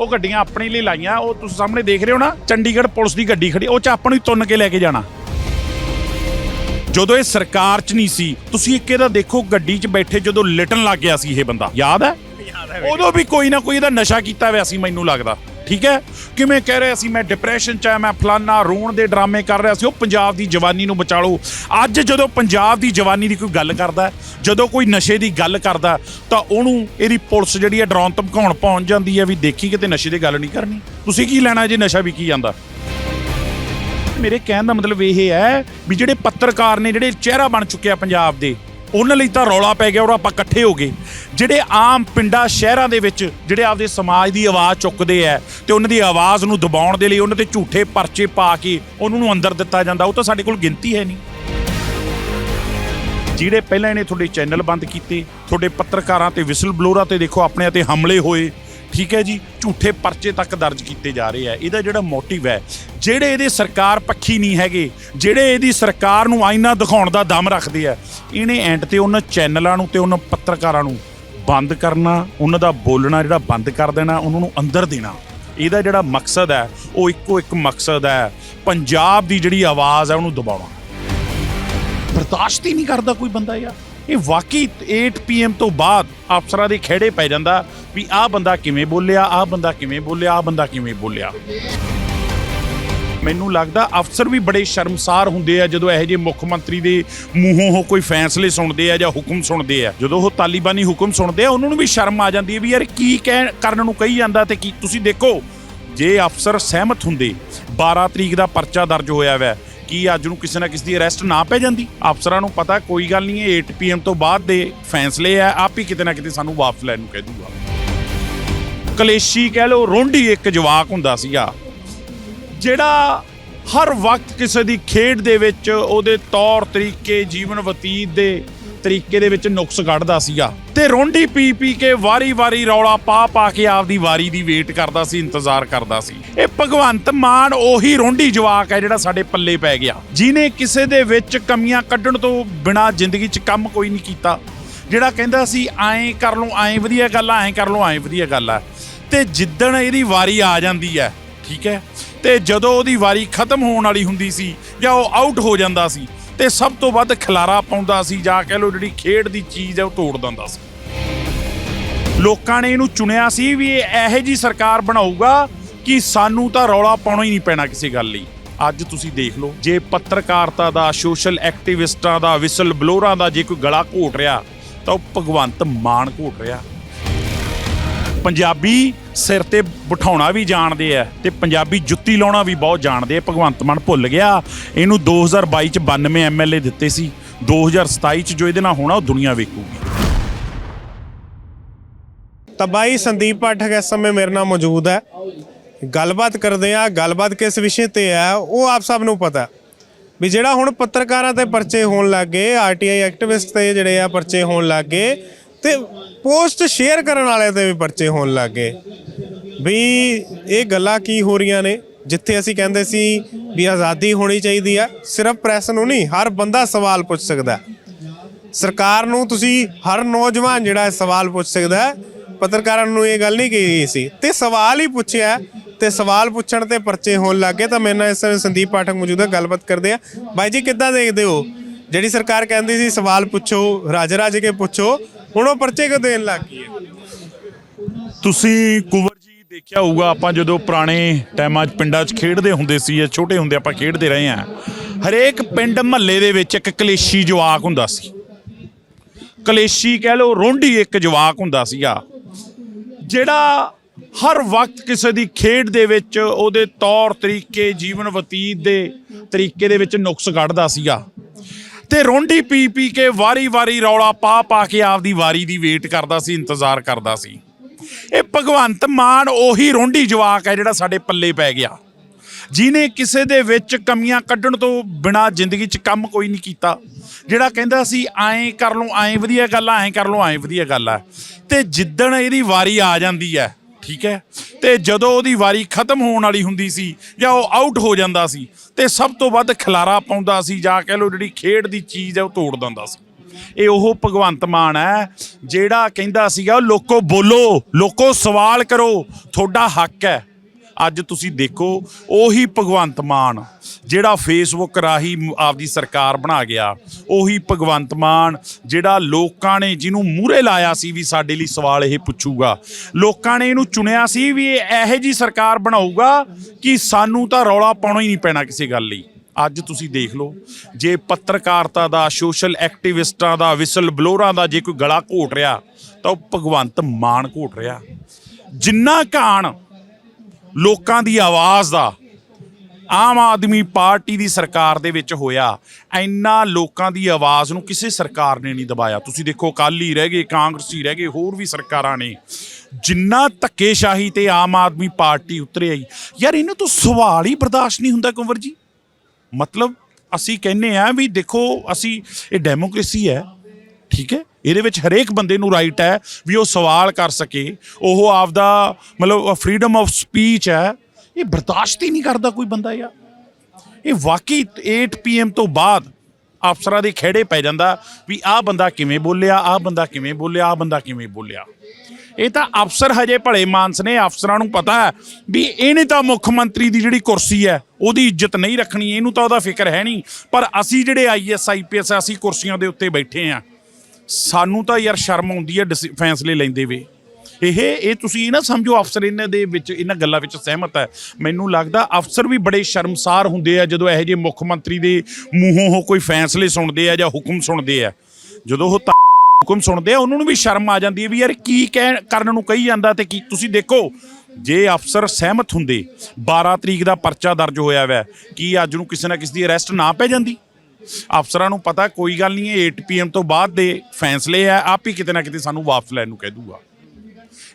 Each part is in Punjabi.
ਉਹ ਗੱਡੀਆਂ ਆਪਣੇ ਲਈ ਲਾਈਆਂ ਉਹ ਤੁਸੀਂ ਸਾਹਮਣੇ ਦੇਖ ਰਹੇ ਹੋ ਨਾ ਚੰਡੀਗੜ੍ਹ ਪੁਲਿਸ ਦੀ ਗੱਡੀ ਖੜੀ ਉਹ ਚ ਆਪਾਂ ਨੂੰ ਹੀ ਤੁੰਨ ਕੇ ਲੈ ਕੇ ਜਾਣਾ। ਜਦੋਂ ਇਹ ਸਰਕਾਰ 'ਚ ਨਹੀਂ ਸੀ ਤੁਸੀਂ ਇੱਕ ਇਹਦਾ ਦੇਖੋ ਗੱਡੀ 'ਚ ਬੈਠੇ ਜਦੋਂ ਲਿਟਣ ਲੱਗ ਗਿਆ ਸੀ ਇਹ ਬੰਦਾ ਯਾਦ ਹੈ? ਉਦੋਂ ਵੀ ਕੋਈ ਨਾ ਕੋਈ ਇਹਦਾ ਨਸ਼ਾ ਕੀਤਾ ਹੋਇਆ ਸੀ ਮੈਨੂੰ ਲੱਗਦਾ। ਠੀਕ ਹੈ? ਕਿਵੇਂ ਕਹਿ ਰਿਹਾ ਸੀ ਮੈਂ ਡਿਪਰੈਸ਼ਨ 'ਚ ਆ, ਮੈਂ ਫਲਾਨਾ ਰੋਣ ਦੇ ਡਰਾਮੇ ਕਰ ਰਿਹਾ ਸੀ। ਉਹ ਪੰਜਾਬ ਦੀ ਜਵਾਨੀ ਨੂੰ ਬਚਾ ਲਓ ਅੱਜ ਜਦੋਂ ਪੰਜਾਬ ਦੀ ਜਵਾਨੀ ਦੀ ਕੋਈ ਗੱਲ ਕਰਦਾ, ਜਦੋਂ ਕੋਈ ਨਸ਼ੇ ਦੀ ਗੱਲ ਕਰਦਾ, ਤਾਂ ਉਹਨੂੰ ਇਹਦੀ ਪੁਲਿਸ ਜਿਹੜੀ ਹੈ, ਡਰਾਉਣ ਧਮਕਾਉਣ ਪਹੁੰਚ ਜਾਂਦੀ ਹੈ ਵੀ ਦੇਖੀ ਕਿਤੇ ਨਸ਼ੇ ਦੀ ਗੱਲ ਨਹੀਂ ਕਰਨੀ। ਤੁਸੀਂ ਕੀ ਲੈਣਾ ਜੇ ਨਸ਼ਾ ਵੀ ਕੀ ਜਾਂਦਾ? ਮੇਰੇ ਕਹਿਣ ਦਾ ਮਤਲਬ ਇਹ ਹੈ ਵੀ ਜਿਹੜੇ ਪੱਤਰਕਾਰ ਨੇ, ਜਿਹੜੇ ਚਿਹਰਾ ਬਣ ਚੁੱਕਿਆ ਪੰਜਾਬ ਦੇ ਉਹਨਾਂ ਲਈ ਤਾਂ ਰੌਲਾ ਪੈ ਗਿਆ ਔਰ ਆਪਾਂ ਇਕੱਠੇ ਹੋ ਗਏ। ਜਿਹੜੇ ਆਮ ਪਿੰਡਾਂ, ਸ਼ਹਿਰਾਂ ਦੇ ਵਿੱਚ ਜਿਹੜੇ ਆਪਦੇ ਸਮਾਜ ਦੀ ਆਵਾਜ਼ ਚੁੱਕਦੇ ਆ ਤੇ ਉਹਨਾਂ ਦੀ ਆਵਾਜ਼ ਨੂੰ ਦਬਾਉਣ ਦੇ ਲਈ ਉਹਨਾਂ ਤੇ ਝੂਠੇ ਪਰਚੇ ਪਾ ਕੇ ਉਹਨਾਂ ਨੂੰ ਅੰਦਰ ਦਿੱਤਾ ਜਾਂਦਾ, ਉਹ ਤਾਂ ਸਾਡੇ ਕੋਲ ਗਿਣਤੀ ਹੈ ਨਹੀਂ। ਜਿਹੜੇ ਪਹਿਲਾਂ ਇਹਨੇ ਤੁਹਾਡੇ ਚੈਨਲ ਬੰਦ ਕੀਤੇ, ਤੁਹਾਡੇ ਪੱਤਰਕਾਰਾਂ ਤੇ ਵਿਸਲ ਬਲੋਰਾਂ ਤੇ ਦੇਖੋ ਆਪਣੇ ਤੇ ਹਮਲੇ ਹੋਏ, ਠੀਕ ਹੈ ਜੀ, ਝੂਠੇ ਪਰਚੇ ਤੱਕ ਦਰਜ ਕੀਤੇ ਜਾ ਰਹੇ ਆ। ਇਹਦਾ ਜਿਹੜਾ ਮੋਟਿਵ ਹੈ ਜਿਹੜੇ ਇਹਦੇ ਸਰਕਾਰ ਪੱਖੀ ਨਹੀਂ ਹੈਗੇ, ਜਿਹੜੇ ਇਹਦੀ ਸਰਕਾਰ ਨੂੰ ਆਇਨਾ ਦਿਖਾਉਣ ਦਾ ਦਮ ਰੱਖਦੇ ਆ, ਇਹਨੇ ਐਂਡ ਤੇ ਉਹਨਾਂ ਚੈਨਲਾਂ ਨੂੰ ਤੇ ਉਹਨਾਂ ਪੱਤਰਕਾਰਾਂ ਨੂੰ ਬੰਦ ਕਰਨਾ, ਉਹਨਾਂ ਦਾ ਬੋਲਣਾ ਜਿਹੜਾ ਬੰਦ ਕਰ ਦੇਣਾ, ਉਹਨਾਂ ਨੂੰ ਅੰਦਰ ਦੇਣਾ। ਇਹਦਾ ਜਿਹੜਾ ਮਕਸਦ ਹੈ, ਉਹ ਇੱਕੋ ਇੱਕ ਮਕਸਦ ਹੈ, ਪੰਜਾਬ ਦੀ ਜਿਹੜੀ ਆਵਾਜ਼ ਹੈ ਉਹਨੂੰ ਦਬਾਉਣਾ। ਬਰਦਾਸ਼ਤ ਹੀ ਨਹੀਂ ਕਰਦਾ ਕੋਈ ਬੰਦਾ ਯਾਰ। ਇਹ ਵਾਕਈ 8 ਪੀਐਮ ਤੋਂ ਬਾਅਦ ਅਫਸਰਾਂ ਦੇ ਖੇੜੇ ਪੈ ਜਾਂਦਾ ਵੀ ਆਹ ਬੰਦਾ ਕਿਵੇਂ ਬੋਲਿਆ, ਆਹ ਬੰਦਾ ਕਿਵੇਂ ਬੋਲਿਆ, ਆਹ ਬੰਦਾ ਕਿਵੇਂ ਬੋਲਿਆ। ਮੈਨੂੰ ਲੱਗਦਾ ਅਫਸਰ ਵੀ ਬੜੇ ਸ਼ਰਮਸਾਰ ਹੁੰਦੇ ਆ ਜਦੋਂ ਇਹੋ ਜਿਹੇ ਮੁੱਖ ਮੰਤਰੀ ਦੇ ਮੂੰਹੋਂ ਉਹ ਕੋਈ ਫੈਸਲੇ ਸੁਣਦੇ ਆ ਜਾਂ ਹੁਕਮ ਸੁਣਦੇ ਆ। ਜਦੋਂ ਉਹ ਤਾਲਿਬਾਨੀ ਹੁਕਮ ਸੁਣਦੇ ਆ, ਉਹਨਾਂ ਨੂੰ ਵੀ ਸ਼ਰਮ ਆ ਜਾਂਦੀ ਹੈ ਵੀ ਯਾਰ ਕੀ ਕਹਿ ਕਰਨ ਨੂੰ ਕਹੀ ਜਾਂਦਾ ਤੇ ਕੀ ਤੁਸੀਂ ਦੇਖੋ, ਜੇ ਅਫਸਰ ਸਹਿਮਤ ਹੁੰਦੇ 12 ਤਰੀਕ ਦਾ ਪਰਚਾ ਦਰਜ ਹੋਇਆ ਵੈ, ਕੀ ਅੱਜ ਨੂੰ ਕਿਸੇ ਨਾ ਕਿਸੇ ਦੀ ਅਰੈਸਟ ਨਾ ਪੈ ਜਾਂਦੀ? ਅਫਸਰਾਂ ਨੂੰ ਪਤਾ ਕੋਈ ਗੱਲ ਨਹੀਂ, ਇਹ 8 ਪੀਐਮ ਤੋਂ ਬਾਅਦ ਦੇ ਫੈਸਲੇ ਆ, ਆਪ ਹੀ ਕਿਤੇ ਨਾ ਕਿਤੇ ਸਾਨੂੰ ਵਾਪਸ ਲੈਣ ਨੂੰ ਕਹਿ ਦੂਗਾ। ਕਲੇਸ਼ੀ ਕਹਿ ਲੋ ਰੋਂਡੀ ਇੱਕ ਜਵਾਕ ਹੁੰਦਾ ਸੀਗਾ ਜਿਹੜਾ ਹਰ ਵਕਤ ਕਿਸੇ ਦੀ ਖੇਡ ਦੇ ਵਿੱਚ ਉਹਦੇ ਤੌਰ ਤਰੀਕੇ, ਜੀਵਨ ਬਤੀਤ ਦੇ ਤਰੀਕੇ ਦੇ ਵਿੱਚ ਨੁਕਸ ਕੱਢਦਾ ਸੀਗਾ। ਤੇ ਰੋਂਡੀ ਪੀ ਪੀ ਕੇ ਵਾਰੀ-ਵਾਰੀ ਰੌਲਾ ਪਾ ਪਾ ਕੇ ਆਪਦੀ ਵਾਰੀ ਦੀ ਵੇਟ ਕਰਦਾ ਸੀ, ਇੰਤਜ਼ਾਰ ਕਰਦਾ ਸੀ। ਇਹ ਭਗਵੰਤ ਮਾਨ ਉਹੀ ਰੋਂਡੀ ਜਵਾਕ ਹੈ ਜਿਹੜਾ ਸਾਡੇ ਪੱਲੇ ਪੈ ਗਿਆ। ਜਿਨੇ ਕਿਸੇ ਦੇ ਵਿੱਚ ਕਮੀਆਂ ਕੱਢਣ ਤੋਂ ਬਿਨਾ ਜ਼ਿੰਦਗੀ 'ਚ ਕੰਮ ਕੋਈ ਨਹੀਂ ਕੀਤਾ। ਜਿਹੜਾ ਕਹਿੰਦਾ ਸੀ, ਐਂ ਕਰ ਲਓ ਐਂ ਵਧੀਆ ਗੱਲ ਆ, ਐਂ ਕਰ ਲਓ ਐਂ ਵਧੀਆ ਗੱਲ ਆ। ਤੇ ਜਿੱਦਣ ਇਹਦੀ ਵਾਰੀ ਆ ਜਾਂਦੀ ਹੈ ਠੀਕ ਹੈ? ਤੇ ਜਦੋਂ ਉਹਦੀ ਵਾਰੀ ਖਤਮ ਹੋਣ ਵਾਲੀ ਹੁੰਦੀ ਸੀ ਜਾਂ ਉਹ ਆਊਟ ਹੋ ਜਾਂਦਾ ਸੀ, ਤੇ ਸਭ ਤੋਂ ਵੱਧ ਖਲਾਰਾ ਪਾਉਂਦਾ ਸੀ ਜਾਂ ਕਹਿ ਲਓ ਜਿਹੜੀ ਖੇਡ ਦੀ ਚੀਜ਼ ਹੈ ਉਹ ਤੋੜ ਦਿੰਦਾ ਸੀ। ਲੋਕਾਂ ਨੇ ਇਹਨੂੰ ਚੁਣਿਆ ਸੀ ਵੀ ਇਹ ਇਹੋ ਜੀ ਸਰਕਾਰ ਬਣਾਊਗਾ ਕਿ ਸਾਨੂੰ ਤਾਂ ਰੌਲਾ ਪਾਉਣਾ ਹੀ ਨਹੀਂ ਪੈਣਾ ਕਿਸੇ ਗੱਲ ਲਈ। ਅੱਜ ਤੁਸੀਂ ਦੇਖ ਲਓ, ਜੇ ਪੱਤਰਕਾਰਤਾ ਦਾ ਸੋਸ਼ਲ ਐਕਟਿਵਿਸਟਾਂ ਦਾ ਵਿਸਲ ਬਲੋਰਾਂ ਦਾ ਜੇ ਕੋਈ ਗਲਾ ਘੋਟ ਰਿਹਾ, ਤਾਂ ਉਹ ਭਗਵੰਤ ਮਾਨ ਘੋਟ ਰਿਹਾ। ਪੰਜਾਬੀ ਸਿਰ ਤੇ ਬਿਠਾਉਣਾ ਵੀ ਜਾਣਦੇ ਆ ਤੇ ਪੰਜਾਬੀ ਜੁੱਤੀ ਲਾਉਣਾ ਵੀ ਬਹੁਤ ਜਾਣਦੇ ਆ। ਭਗਵੰਤ ਮਾਨ ਭੁੱਲ ਗਿਆ। ਇਹਨੂੰ 2022 ਚ 92 ਐਮਐਲਏ ਦਿੱਤੇ ਸੀ। 2027 ਚ ਜੋ ਇਹਦੇ ਨਾਲ ਹੋਣਾ, ਉਹ ਦੁਨੀਆ ਵੇਖੂਗੀ। ਤਾਂ ਬਾਈ ਸੰਦੀਪ ਪਾਠਕ ਇਸ ਸਮੇਂ ਮੇਰੇ ਨਾਲ ਮੌਜੂਦ ਹੈ। ਗੱਲਬਾਤ ਕਰਦੇ ਆ। ਗੱਲਬਾਤ ਕਿਸ ਵਿਸ਼ੇ ਤੇ ਹੈ, ਉਹ ਆਪ ਸਭ ਨੂੰ ਪਤਾ। ਵੀ ਜਿਹੜਾ ਹੁਣ ਪੱਤਰਕਾਰਾਂ ਤੇ ਪਰਚੇ ਹੋਣ ਲੱਗ ਗਏ ਆਰਟੀਆਈ ਐਕਟਿਵਿਸਟ ਤੇ ਜਿਹੜੇ ਆ ਪਰਚੇ ਹੋਣ ਲੱਗ ਗਏ ਤੇ ਪੋਸਟ ਸ਼ੇਅਰ ਕਰਨ ਵਾਲਿਆਂ ਤੇ ਵੀ ਪਰਚੇ ਹੋਣ ਲੱਗ ਗਏ। ਵੀ ਇਹ ਗੱਲਾਂ ਕੀ ਹੋ ਰਹੀਆਂ ਨੇ? ਜਿੱਥੇ ਅਸੀਂ ਕਹਿੰਦੇ ਸੀ ਵੀ ਆਜ਼ਾਦੀ ਹੋਣੀ ਚਾਹੀਦੀ ਆ, ਸਿਰਫ ਪ੍ਰੈਸ ਨੂੰ ਨਹੀਂ, ਹਰ ਬੰਦਾ ਸਵਾਲ ਪੁੱਛ ਸਕਦਾ। ਸਰਕਾਰ ਨੂੰ ਤੁਸੀਂ ਹਰ ਨੌਜਵਾਨ ਜਿਹੜਾ ਸਵਾਲ ਪੁੱਛ ਸਕਦਾ ਪੱਤਰਕਾਰਾਂ ਨੂੰ ਇਹ ਗੱਲ ਨਹੀਂ ਕਹੀ ਸੀ। ਤੇ ਸਵਾਲ ਹੀ ਪੁੱਛਿਆ, ਤੇ ਸਵਾਲ ਪੁੱਛਣ ਤੇ ਪਰਚੇ ਹੋਣ ਲੱਗੇ ਤਾਂ ਮੇਰੇ ਨਾਲ ਇਸ ਸਮੇਂ ਸੰਦੀਪ ਪਾਠਕ ਮੌਜੂਦ ਹੈ ਗੱਲਬਾਤ ਕਰਦੇ ਆ। ਬਾਈ ਜੀ, ਕਿੱਦਾਂ ਦੇਖਦੇ ਹੋ? ਜਿਹੜੀ ਸਰਕਾਰ ਕਹਿੰਦੀ ਸੀ, ਸਵਾਲ ਪੁੱਛੋ ਰਾਜੇ ਰਾਜ ਕੇ ਪੁੱਛੋ ਹੁਣ ਉਹ ਪਰਚੇ ਕਿਉਂ ਦੇਣ ਲੱਗ ਗਈ ਹੈ? ਤੁਸੀਂ ਕੁਵਰ ਜੀ ਦੇਖਿਆ ਹੋਊਗਾ, ਆਪਾਂ ਜਦੋਂ ਪੁਰਾਣੇ ਟਾਈਮਾਂ 'ਚ ਪਿੰਡਾਂ 'ਚ ਖੇਡਦੇ ਹੁੰਦੇ ਸੀ ਜਾਂ ਛੋਟੇ ਹੁੰਦੇ ਆਪਾਂ ਖੇਡਦੇ ਰਹੇ ਆ ਹਰੇਕ ਪਿੰਡ ਮਹੱਲੇ ਦੇ ਵਿੱਚ ਇੱਕ ਕਲੇਸ਼ੀ ਜਵਾਕ ਹੁੰਦਾ ਸੀ। ਕਲੇਸ਼ੀ ਕਹਿ ਲਓ, ਰੋਂਡੀ ਇੱਕ ਜਵਾਕ ਹੁੰਦਾ ਸੀਗਾ, ਜਿਹੜਾ ਹਰ ਵਕਤ ਕਿਸੇ ਦੀ ਖੇਡ ਦੇ ਵਿੱਚ ਉਹਦੇ ਤੌਰ ਤਰੀਕੇ, ਜੀਵਨ ਬਤੀਤ ਦੇ ਤਰੀਕੇ ਦੇ ਵਿੱਚ ਨੁਕਸ ਕੱਢਦਾ ਸੀਗਾ। ਤੇ ਰੋਂਡੀ ਪੀ ਪੀ ਕੇ ਵਾਰੀ-ਵਾਰੀ ਰੌਲਾ ਪਾ ਪਾ ਕੇ ਆਪਦੀ ਵਾਰੀ ਦੀ ਵੇਟ ਕਰਦਾ ਸੀ, ਇੰਤਜ਼ਾਰ ਕਰਦਾ ਸੀ। ਇਹ ਭਗਵੰਤ ਮਾਨ ਉਹੀ ਰੋਂਡੀ ਜਵਾਕ ਹੈ ਜਿਹੜਾ ਸਾਡੇ ਪੱਲੇ ਪੈ ਗਿਆ। ਜਿਨੇ ਕਿਸੇ ਦੇ ਵਿੱਚ ਕਮੀਆਂ ਕੱਢਣ ਤੋਂ ਬਿਨਾ ਜ਼ਿੰਦਗੀ 'ਚ ਕੰਮ ਕੋਈ ਨਹੀਂ ਕੀਤਾ। ਜਿਹੜਾ ਕਹਿੰਦਾ ਸੀ, ਐਂ ਕਰ ਲਓ ਐਂ ਵਧੀਆ ਗੱਲ ਐਂ ਕਰ ਲਓ ਐਂ ਵਧੀਆ ਗੱਲ ਆ। ਤੇ ਜਿੱਦਣ ਇਹਦੀ ਵਾਰੀ ਆ ਜਾਂਦੀ ਹੈ ਠੀਕ ਹੈ? ਤੇ ਜਦੋਂ ਉਹਦੀ ਵਾਰੀ ਖਤਮ ਹੋਣ ਵਾਲੀ ਹੁੰਦੀ ਸੀ ਜਾਂ ਉਹ ਆਊਟ ਹੋ ਜਾਂਦਾ ਸੀ, ਤੇ ਸਭ ਤੋਂ ਵੱਧ ਖਲਾਰਾ ਪਾਉਂਦਾ ਸੀ ਜਾਂ ਕਹਿ ਲਓ ਜਿਹੜੀ ਖੇਡ ਦੀ ਚੀਜ਼ ਹੈ ਉਹ ਤੋੜ ਦਿੰਦਾ ਸੀ। ਇਹ ਉਹ ਭਗਵੰਤ ਮਾਨ ਹੈ, ਜਿਹੜਾ ਕਹਿੰਦਾ ਸੀਗਾ, ਲੋਕੋ ਬੋਲੋ, ਲੋਕੋ ਸਵਾਲ ਕਰੋ, ਤੁਹਾਡਾ ਹੱਕ ਹੈ। ਅੱਜ ਤੁਸੀਂ ਦੇਖੋ, ਉਹੀ ਭਗਵੰਤ ਮਾਨ, ਜਿਹੜਾ ਫੇਸਬੁੱਕ ਰਾਹੀਂ ਆਪਦੀ ਸਰਕਾਰ ਬਣਾ ਗਿਆ। ਉਹੀ ਭਗਵੰਤ ਮਾਨ, ਜਿਹੜਾ ਲੋਕਾਂ ਨੇ ਜਿਹਨੂੰ ਮੂਹਰੇ ਲਾਇਆ ਸੀ ਵੀ ਸਾਡੇ ਲਈ ਸਵਾਲ ਇਹ ਪੁੱਛੂਗਾ। ਲੋਕਾਂ ਨੇ ਇਹਨੂੰ ਚੁਣਿਆ ਸੀ ਵੀ ਇਹ ਇਹੋ ਜੀ ਸਰਕਾਰ ਬਣਾਊਗਾ ਕਿ ਸਾਨੂੰ ਤਾਂ ਰੌਲਾ ਪਾਉਣਾ ਹੀ ਨਹੀਂ ਪੈਣਾ ਕਿਸੇ ਗੱਲ ਲਈ। ਅੱਜ ਤੁਸੀਂ ਦੇਖ ਲਓ, ਜੇ ਪੱਤਰਕਾਰਤਾ ਦਾ, ਸੋਸ਼ਲ ਐਕਟਿਵਿਸਟਾਂ ਦਾ ਵਿਸਲ ਬਲੋਰਾਂ ਦਾ ਜੇ ਕੋਈ ਗਲਾ ਘੋਟ ਰਿਹਾ, ਤਾਂ ਉਹ ਭਗਵੰਤ ਮਾਨ ਘੋਟ ਰਿਹਾ। ਜਿੰਨਾ ਕਾਣ ਲੋਕਾਂ ਦੀ ਆਵਾਜ਼ ਦਾ ਆਮ ਆਦਮੀ ਪਾਰਟੀ ਦੀ ਸਰਕਾਰ ਦੇ ਵਿੱਚ ਹੋਇਆ। ਇੰਨਾ ਲੋਕਾਂ ਦੀ ਆਵਾਜ਼ ਨੂੰ ਕਿਸੇ ਸਰਕਾਰ ਨੇ ਨਹੀਂ ਦਬਾਇਆ। ਤੁਸੀਂ ਦੇਖੋ, ਅਕਾਲੀ ਰਹਿ ਗਏ, ਕਾਂਗਰਸੀ ਰਹਿ ਗਏ, ਹੋਰ ਵੀ ਸਰਕਾਰਾਂ ਨੇ। ਜਿੰਨਾ ਧੱਕੇਸ਼ਾਹੀ ਤੇ ਆਮ ਆਦਮੀ ਪਾਰਟੀ ਉਤਰੇ ਆਈ। ਯਾਰ ਇਹਨਾਂ ਤੋਂ ਸਵਾਲ ਹੀ ਬਰਦਾਸ਼ਤ ਨਹੀਂ ਹੁੰਦਾ ਕੁੰਵਰ ਜੀ। ਮਤਲਬ ਅਸੀਂ ਕਹਿੰਨੇ ਆ ਵੀ ਦੇਖੋ, ਅਸੀਂ, ਇਹ ਡੈਮੋਕ੍ਰੇਸੀ ਹੈ, ਠੀਕ ਹੈ? ਇਹਦੇ ਵਿੱਚ ਹਰੇਕ ਬੰਦੇ ਨੂੰ ਰਾਈਟ ਹੈ ਵੀ ਉਹ ਸਵਾਲ ਕਰ ਸਕੇ, ਉਹ ਆਪਦਾ ਮਤਲਬ ਫਰੀडम ਆਫ ਸਪੀਚ ਹੈ। ਇਹ ਬਰਦਾਸ਼ਤ ਹੀ ਨਹੀਂ ਕਰਦਾ ਕੋਈ ਬੰਦਾ ਯਾਰ। ਇਹ ਵਾਕਈ 8 ਪੀਐਮ ਤੋਂ ਬਾਅਦ ਅਫਸਰਾਂ ਦੇ ਖੇੜੇ ਪੈ ਜਾਂਦਾ ਵੀ ਆਹ ਬੰਦਾ ਕਿਵੇਂ ਬੋਲਿਆ, ਆਹ ਬੰਦਾ ਕਿਵੇਂ ਬੋਲਿਆ, ਆਹ ਬੰਦਾ ਕਿਵੇਂ ਬੋਲਿਆ। ਇਹ ਤਾਂ ਅਫਸਰ ਹਜੇ ਭਲੇ ਮਾਨਸ ਨੇ, ਅਫਸਰਾਂ ਨੂੰ ਪਤਾ ਹੈ ਵੀ ਇਹਨੇ ਤਾਂ ਮੁੱਖ ਮੰਤਰੀ ਦੀ ਜਿਹੜੀ ਕੁਰਸੀ ਹੈ, ਉਹਦੀ ਇੱਜ਼ਤ ਨਹੀਂ ਰੱਖਣੀ, ਇਹਨੂੰ ਤਾਂ ਉਹਦਾ ਫਿਕਰ ਹੈ ਨਹੀਂ। ਪਰ ਅਸੀਂ ਜਿਹੜੇ ਆਈਐਸ ਆਈਪੀਐਸ ਅਸੀਂ ਕੁਰਸੀਆਂ ਦੇ ਉੱਤੇ ਬੈਠੇ ਆ ਸਾਨੂੰ ਤਾਂ ਯਾਰ ਸ਼ਰਮ ਆਉਂਦੀ ਹੈ ਡਿਸ- ਫੈਸਲੇ ਲੈਂਦੇ ਵੇ। ਇਹ ਇਹ ਤੁਸੀਂ ਇਹ ਨਾ ਸਮਝੋ ਅਫਸਰ ਇਹਨਾਂ ਦੇ ਵਿੱਚ, ਇਹਨਾਂ ਗੱਲਾਂ ਵਿੱਚ ਸਹਿਮਤ ਹੈ। ਮੈਨੂੰ ਲੱਗਦਾ ਅਫਸਰ ਵੀ ਬੜੇ ਸ਼ਰਮਸਾਰ ਹੁੰਦੇ ਆ ਜਦੋਂ ਇਹੋ ਜਿਹੇ ਮੁੱਖ ਮੰਤਰੀ ਦੇ ਮੂੰਹੋਂ ਉਹ ਕੋਈ ਫੈਸਲੇ ਸੁਣਦੇ ਆ ਜਾਂ ਹੁਕਮ ਸੁਣਦੇ ਆ। ਜਦੋਂ ਉਹ ਤਾਂ ਹੁਕਮ ਸੁਣਦੇ ਆ, ਉਹਨਾਂ ਨੂੰ ਵੀ ਸ਼ਰਮ ਆ ਜਾਂਦੀ ਹੈ ਵੀ ਯਾਰ ਕੀ ਕਹਿ, ਕਰਨ ਨੂੰ ਕਹੀ ਜਾਂਦਾ ਤੇ ਕੀ, ਤੁਸੀਂ ਦੇਖੋ, ਜੇ ਅਫਸਰ ਸਹਿਮਤ ਹੁੰਦੇ 12 ਤਰੀਕ ਦਾ ਪਰਚਾ ਦਰਜ ਹੋਇਆ ਵੈ, ਕੀ ਅੱਜ ਨੂੰ ਕਿਸੇ ਨਾ ਕਿਸੇ ਦੀ ਅਰੈਸਟ ਨਾ ਪੈ ਜਾਂਦੀ? ਅਫਸਰਾਂ ਨੂੰ ਪਤਾ ਕੋਈ ਗੱਲ ਨਹੀਂ ਇਹ 8 ਪੀਐਮ ਤੋਂ ਬਾਅਦ ਦੇ ਫੈਸਲੇ ਆ, ਆਪ ਹੀ ਕਿਤੇ ਨਾ ਕਿਤੇ ਸਾਨੂੰ ਵਾਪਸ ਲੈਣ ਨੂੰ ਕਹਿ ਦੂਗਾ।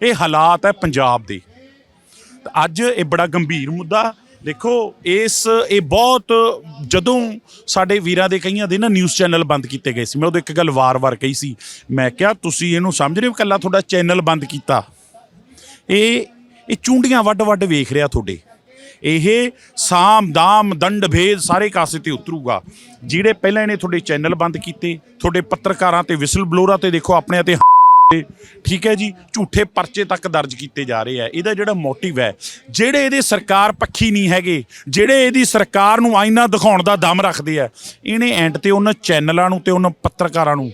ਇਹ ਹਾਲਾਤ ਹੈ ਪੰਜਾਬ ਦੇ। ਅੱਜ ਇਹ ਬੜਾ ਗੰਭੀਰ ਮੁੱਦਾ, ਦੇਖੋ, ਇਸ, ਇਹ ਬਹੁਤ, ਜਦੋਂ ਸਾਡੇ ਵੀਰਾਂ ਦੇ ਕਈਆਂ ਦੇ ਨਾ ਨਿਊਜ਼ ਚੈਨਲ ਬੰਦ ਕੀਤੇ ਗਏ ਸੀ, ਮੈਂ ਉਦੋਂ ਇੱਕ ਗੱਲ ਵਾਰ-ਵਾਰ ਕਹੀ ਸੀ, ਮੈਂ ਕਿਹਾ, ਤੁਸੀਂ ਇਹਨੂੰ ਸਮਝ ਰਹੇ ਹੋ ਕੱਲਾ ਤੁਹਾਡਾ ਚੈਨਲ ਬੰਦ ਕੀਤਾ? ਇਹ ਇਹ ਚੁੰਡੀਆਂ ਵੱਡ-ਵੱਡ ਵੇਖ ਰਿਹਾ ਤੁਹਾਡੇ। ਇਹ ਸਾਮ, ਦਾਮ, ਦੰਡ, ਭੇਦ ਸਾਰੇ ਕਾਸੇ ਤੇ ਉਤਰੂਗਾ। ਜਿਹੜੇ ਪਹਿਲਾਂ ਇਹਨੇ ਤੁਹਾਡੇ ਚੈਨਲ ਬੰਦ ਕੀਤੇ, ਤੁਹਾਡੇ ਪੱਤਰਕਾਰਾਂ ਤੇ ਵਿਸਲ ਬਲੋਰਾਂ ਤੇ ਦੇਖੋ ਆਪਣੇ ਤੇ ਠੀਕ ਹੈ ਜੀ, ਝੂਠੇ ਪਰਚੇ ਤੱਕ ਦਰਜ ਕੀਤੇ ਜਾ ਰਹੇ ਆ। ਇਹਦਾ ਜਿਹੜਾ ਮੋਟਿਵ ਹੈ, ਜਿਹੜੇ ਇਹਦੇ ਸਰਕਾਰ ਪੱਖੀ ਨਹੀਂ ਹੈਗੇ, ਜਿਹੜੇ ਇਹਦੀ ਸਰਕਾਰ ਨੂੰ ਆਇਨਾ ਦਿਖਾਉਣ ਦਾ ਦਮ ਰੱਖਦੇ ਆ, ਇਹਨੇ ਐਂਡ ਤੇ ਉਹਨਾਂ ਚੈਨਲਾਂ ਨੂੰ ਤੇ ਉਹਨਾਂ ਪੱਤਰਕਾਰਾਂ ਨੂੰ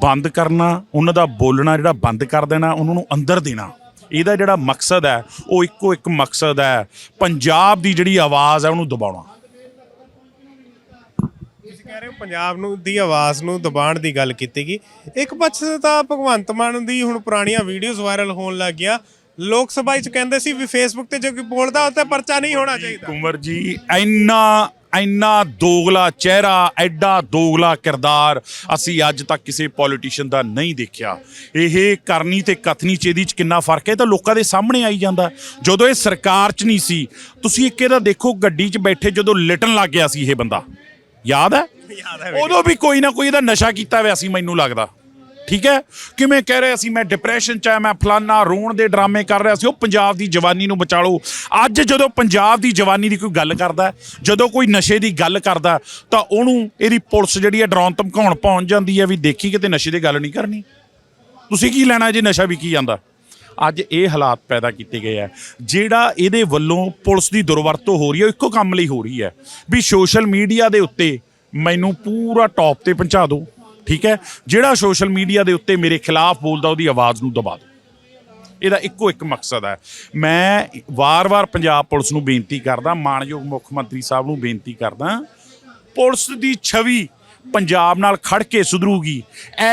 ਬੰਦ ਕਰਨਾ, ਉਹਨਾਂ ਦਾ ਬੋਲਣਾ ਜਿਹੜਾ ਬੰਦ ਕਰ ਦੇਣਾ, ਉਹਨਾਂ ਨੂੰ ਅੰਦਰ ਦੇਣਾ। ਇਹਦਾ ਜਿਹੜਾ ਮਕਸਦ ਹੈ ਉਹ ਇੱਕੋ ਇੱਕ ਮਕਸਦ ਹੈ ਪੰਜਾਬ ਦੀ ਜਿਹੜੀ ਆਵਾਜ਼ ਹੈ ਉਹਨੂੰ ਦਬਾਉਣਾ। ਤੁਸੀਂ ਕਹਿ ਰਹੇ ਹੋ ਪੰਜਾਬ ਨੂੰ ਦੀ ਆਵਾਜ਼ ਨੂੰ ਦਬਾਉਣ ਦੀ ਗੱਲ ਕੀਤੀ ਗਈ। ਇੱਕ ਪਾਸੇ ਤਾਂ ਭਗਵੰਤ ਮਾਨ ਦੀ ਹੁਣ ਪੁਰਾਣੀਆਂ ਵੀਡੀਓਜ਼ ਵਾਇਰਲ ਹੋਣ ਲੱਗ ਗਿਆ ਲੋਕ ਸਭਾ 'ਚ ਕਹਿੰਦੇ ਸੀ ਵੀ ਫੇਸਬੁੱਕ ਤੇ ਜੇ ਕੋਈ ਬੋਲਦਾ ਉਹ ਤੇ ਪਰਚਾ ਨਹੀਂ ਹੋਣਾ ਚਾਹੀਦਾ। ਕੁੰਵਰ ਜੀ ਇੰਨਾ ਇੰਨਾ ਦੋਗਲਾ ਚਿਹਰਾ ਐਡਾ ਦੋਗਲਾ ਕਿਰਦਾਰ ਅਸੀਂ ਅੱਜ ਤੱਕ ਕਿਸੇ ਪੋਲੀਟੀਸ਼ੀਅਨ ਦਾ ਨਹੀਂ ਦੇਖਿਆ। ਇਹ ਕਰਨੀ ਤੇ ਕਥਨੀ ਚ ਇਹਦੀ ਚ ਕਿੰਨਾ ਫ਼ਰਕ ਹੈ? ਤਾਂ ਲੋਕਾਂ ਦੇ ਸਾਹਮਣੇ ਆਈ ਜਾਂਦਾ। ਜਦੋਂ ਇਹ ਸਰਕਾਰ ਚ ਨਹੀਂ ਸੀ ਤੁਸੀਂ ਇੱਕ ਇਹਦਾ ਦੇਖੋ ਗੱਡੀ 'ਚ ਬੈਠੇ ਜਦੋਂ ਲਿਟਣ ਲੱਗ ਗਿਆ ਸੀ ਇਹ ਬੰਦਾ। ਯਾਦ ਹੈ? ਯਾਦ ਹੈ ਉਦੋਂ ਵੀ ਕੋਈ ਨਾ ਕੋਈ ਇਹਦਾ ਨਸ਼ਾ ਕੀਤਾ ਹੋਇਆ ਸੀ ਮੈਨੂੰ ਲੱਗਦਾ। ਠੀਕ ਹੈ? ਕਿਵੇਂ ਕਹਿ ਰਿਹਾ ਸੀ ਮੈਂ ਡਿਪਰੈਸ਼ਨ ਚ ਆ, ਮੈਂ ਫਲਾਨਾ ਰੋਣ ਦੇ ਡਰਾਮੇ ਕਰ ਰਿਹਾ ਸੀ, ਉਹ ਪੰਜਾਬ ਦੀ ਜਵਾਨੀ ਨੂੰ ਬਚਾ ਲਓ ਅੱਜ ਜਦੋਂ ਪੰਜਾਬ ਦੀ ਜਵਾਨੀ ਦੀ ਕੋਈ ਗੱਲ ਕਰਦਾ ਜਦੋਂ ਕੋਈ ਨਸ਼ੇ ਦੀ ਗੱਲ ਕਰਦਾ ਤਾਂ ਉਹਨੂੰ ਇਹਦੀ ਪੁਲਿਸ ਜਿਹੜੀ ਹੈ ਡਰਾਉਣ, ਧਮਕਾਉਣ ਪਹੁੰਚ ਜਾਂਦੀ ਹੈ ਵੀ ਦੇਖੀ ਕਿਤੇ ਨਸ਼ੇ ਦੀ ਗੱਲ ਨਹੀਂ ਕਰਨੀ। ਤੁਸੀਂ ਕੀ ਲੈਣਾ ਜੇ ਨਸ਼ਾ ਵੀ ਕੀ ਜਾਂਦਾ? ਅੱਜ ਇਹ ਹਾਲਾਤ ਪੈਦਾ ਕੀਤੇ ਗਏ ਆ ਜਿਹੜਾ ਇਹਦੇ ਵੱਲੋਂ ਪੁਲਿਸ ਦੀ ਦੁਰਵਰਤੋਂ ਹੋ ਰਹੀ ਹੈ, ਉਹ ਇੱਕੋ ਕੰਮ ਲਈ ਹੋ ਰਹੀ ਹੈ, ਵੀ ਸੋਸ਼ਲ ਮੀਡੀਆ ਦੇ ਉੱਤੇ ਮੈਨੂੰ ਪੂਰਾ ਟੌਪ ਤੇ ਪਹੁੰਚਾ ਦਿਓ। ਠੀਕ ਹੈ? ਜਿਹੜਾ ਸੋਸ਼ਲ ਮੀਡੀਆ ਦੇ ਉੱਤੇ ਮੇਰੇ ਖਿਲਾਫ ਬੋਲਦਾ, ਉਹਦੀ ਆਵਾਜ਼ ਨੂੰ ਦਬਾ ਦਿਓ। ਇਹਦਾ ਇੱਕੋ ਇੱਕ ਮਕਸਦ ਹੈ। ਮੈਂ ਵਾਰ-ਵਾਰ ਪੰਜਾਬ ਪੁਲਿਸ ਨੂੰ ਬੇਨਤੀ ਕਰਦਾ, ਮਾਨਯੋਗ ਮੁੱਖ ਮੰਤਰੀ ਸਾਹਿਬ ਨੂੰ ਬੇਨਤੀ ਕਰਦਾ, ਪੁਲਿਸ ਦੀ ਛਵੀ ਪੰਜਾਬ ਨਾਲ ਖੜ ਕੇ ਸੁਧਰੂਗੀ।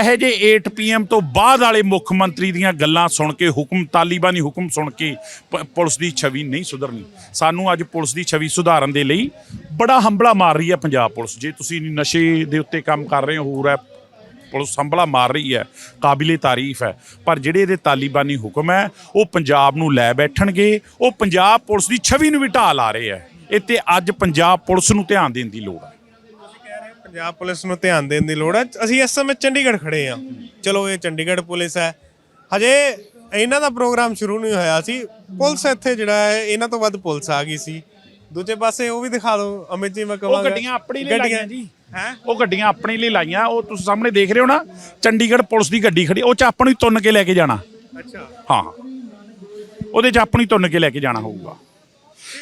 ਇਹੋ ਜਿਹੇ 8 ਪੀਐਮ ਤੋਂ ਬਾਅਦ ਵਾਲੇ ਮੁੱਖ ਮੰਤਰੀ ਦੀਆਂ ਗੱਲਾਂ ਸੁਣ ਕੇ, ਹੁਕਮ, ਤਾਲੀਬਾਨੀ ਹੁਕਮ ਸੁਣ ਕੇ ਪ- ਪੁਲਿਸ ਦੀ ਛਵੀ ਨਹੀਂ ਸੁਧਰਨੀ। ਸਾਨੂੰ ਅੱਜ ਪੁਲਿਸ ਦੀ ਛਵੀ ਸੁਧਾਰਨ ਦੇ ਲਈ ਬੜਾ ਹੰਬਲਾ ਮਾਰ ਰਹੀ ਹੈ ਪੰਜਾਬ ਪੁਲਿਸ। ਜੇ ਤੁਸੀਂ ਨਸ਼ੇ ਦੇ ਉੱਤੇ ਕੰਮ ਕਰ ਰਹੇ ਹੋ ਹੋਰ ਹੈ ਪੁਲਿਸ ਸੰਭਲਾ ਮਾਰ ਰਹੀ ਹੈ ਕਾਬਿਲੇ ਤਾਰੀਫ ਹੈ। ਪਰ ਜਿਹੜੇ ਇਹਦੇ ਤਾਲੀਬਾਨੀ ਹੁਕਮ ਹੈ ਉਹ ਪੰਜਾਬ ਨੂੰ ਲੈ ਬੈਠਣਗੇ ਉਹ ਪੰਜਾਬ ਪੁਲਿਸ ਦੀ ਛਵੀ ਨੂੰ ਵੀ ਢਾਹ ਲਾ ਰਹੇ ਹੈ। ਇਹ ਤੇ ਅੱਜ ਪੰਜਾਬ ਪੁਲਿਸ ਨੂੰ ਧਿਆਨ ਦੇਣ ਦੀ ਲੋੜ ਹੈ। ਪੰਜਾਬ ਪੁਲਿਸ ਨੂੰ ਧਿਆਨ ਦੇਣ ਦੀ ਲੋੜ ਹੈ। ਅਸੀਂ ਇਸ ਸਮੇਂ ਚੰਡੀਗੜ੍ਹ ਖੜੇ ਆ ਚਲੋ ਇਹ ਚੰਡੀਗੜ੍ਹ ਪੁਲਿਸ ਹੈ। ਹਜੇ ਇਹਨਾਂ ਦਾ ਪ੍ਰੋਗਰਾਮ ਸ਼ੁਰੂ ਨਹੀਂ ਹੋਇਆ ਸੀ। ਪੁਲਿਸ ਇੱਥੇ ਜਿਹੜਾ ਹੈ ਇਹਨਾਂ ਤੋਂ ਵੱਧ ਪੁਲਿਸ ਆ ਗਈ ਸੀ। ਦੂਜੇ ਪਾਸੇ ਉਹ ਵੀ ਦਿਖਾ ਦਿਓ। ਅਮਿਤ ਜੀ ਮੈਂ ਕਹਾਂਗਾ ਗੱਡੀਆਂ ਆਪਣੀ ਲਈ ਲਾਈਆਂ ਜੀ। ਹੈ? ਉਹ ਗੱਡੀਆਂ ਆਪਣੇ ਲਈ ਲਾਈਆਂ ਉਹ ਤੁਸੀਂ ਸਾਹਮਣੇ ਦੇਖ ਰਹੇ ਹੋ ਨਾ ਚੰਡੀਗੜ੍ਹ ਪੁਲਿਸ ਦੀ ਗੱਡੀ ਖੜੀ ਉਹ ਚ ਆਪਾਂ ਨੂੰ ਹੀ ਤੁੰਨ ਕੇ ਲੈ ਕੇ ਜਾਣਾ। ਅੱਛਾ। ਹਾਂ। ਉਹਦੇ ਚ ਆਪਣੀ ਤੁੰਨ ਕੇ ਲੈ ਕੇ ਜਾਣਾ ਹੋਊਗਾ।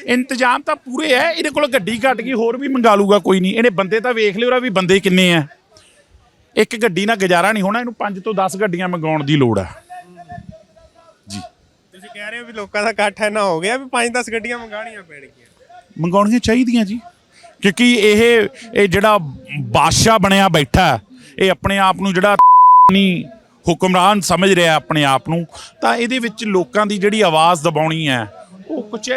ਇੰਤਜ਼ਾਮ ਤਾਂ ਪੂਰੇ ਐ ਇਹਦੇ ਕੋਲ ਗੱਡੀ ਘੱਟ ਗਈ ਹੋਰ ਵੀ ਮੰਗਾ ਲੂਗਾ ਕੋਈ ਨਹੀਂ। ਇਹਨੇ ਬੰਦੇ ਤਾਂ ਵੇਖ ਲਿਓ ਰਾ ਵੀ ਬੰਦੇ ਕਿੰਨੇ ਆ ਇੱਕ ਗੱਡੀ ਨਾਲ ਗੁਜ਼ਾਰਾ ਨਹੀਂ ਹੋਣਾ ਇਹਨੂੰ 5 ਤੋਂ 10 ਗੱਡੀਆਂ ਮੰਗਾਉਣ ਦੀ ਲੋੜ ਆ ਜੀ। ਤੁਸੀਂ ਕਹਿ ਰਹੇ ਹੋ ਵੀ ਲੋਕਾਂ ਦਾ ਇਕੱਠ ਇੰਨਾ ਹੋ ਗਿਆ ਵੀ 5-10 ਗੱਡੀਆਂ ਮੰਗਾਣੀਆਂ ਪੈਣਗੀਆਂ। ਮੰਗਾਉਣੀਆਂ ਚਾਹੀਦੀਆਂ ਜੀ। ਕਿਉਂਕਿ ਇਹ ਇਹ ਜਿਹੜਾ ਬਾਦਸ਼ਾਹ ਬਣਿਆ ਬੈਠਾ ਇਹ ਆਪਣੇ ਆਪ ਨੂੰ ਜਿਹੜਾ ਨਹੀਂ ਹੁਕਮਰਾਨ ਸਮਝ ਰਿਹਾ ਆਪਣੇ ਆਪ ਨੂੰ ਤਾਂ ਇਹਦੇ ਵਿੱਚ ਲੋਕਾਂ ਦੀ ਜਿਹੜੀ ਆਵਾਜ਼ ਦਬਾਉਣੀ ਹੈ ਉਹ ਕੁਛ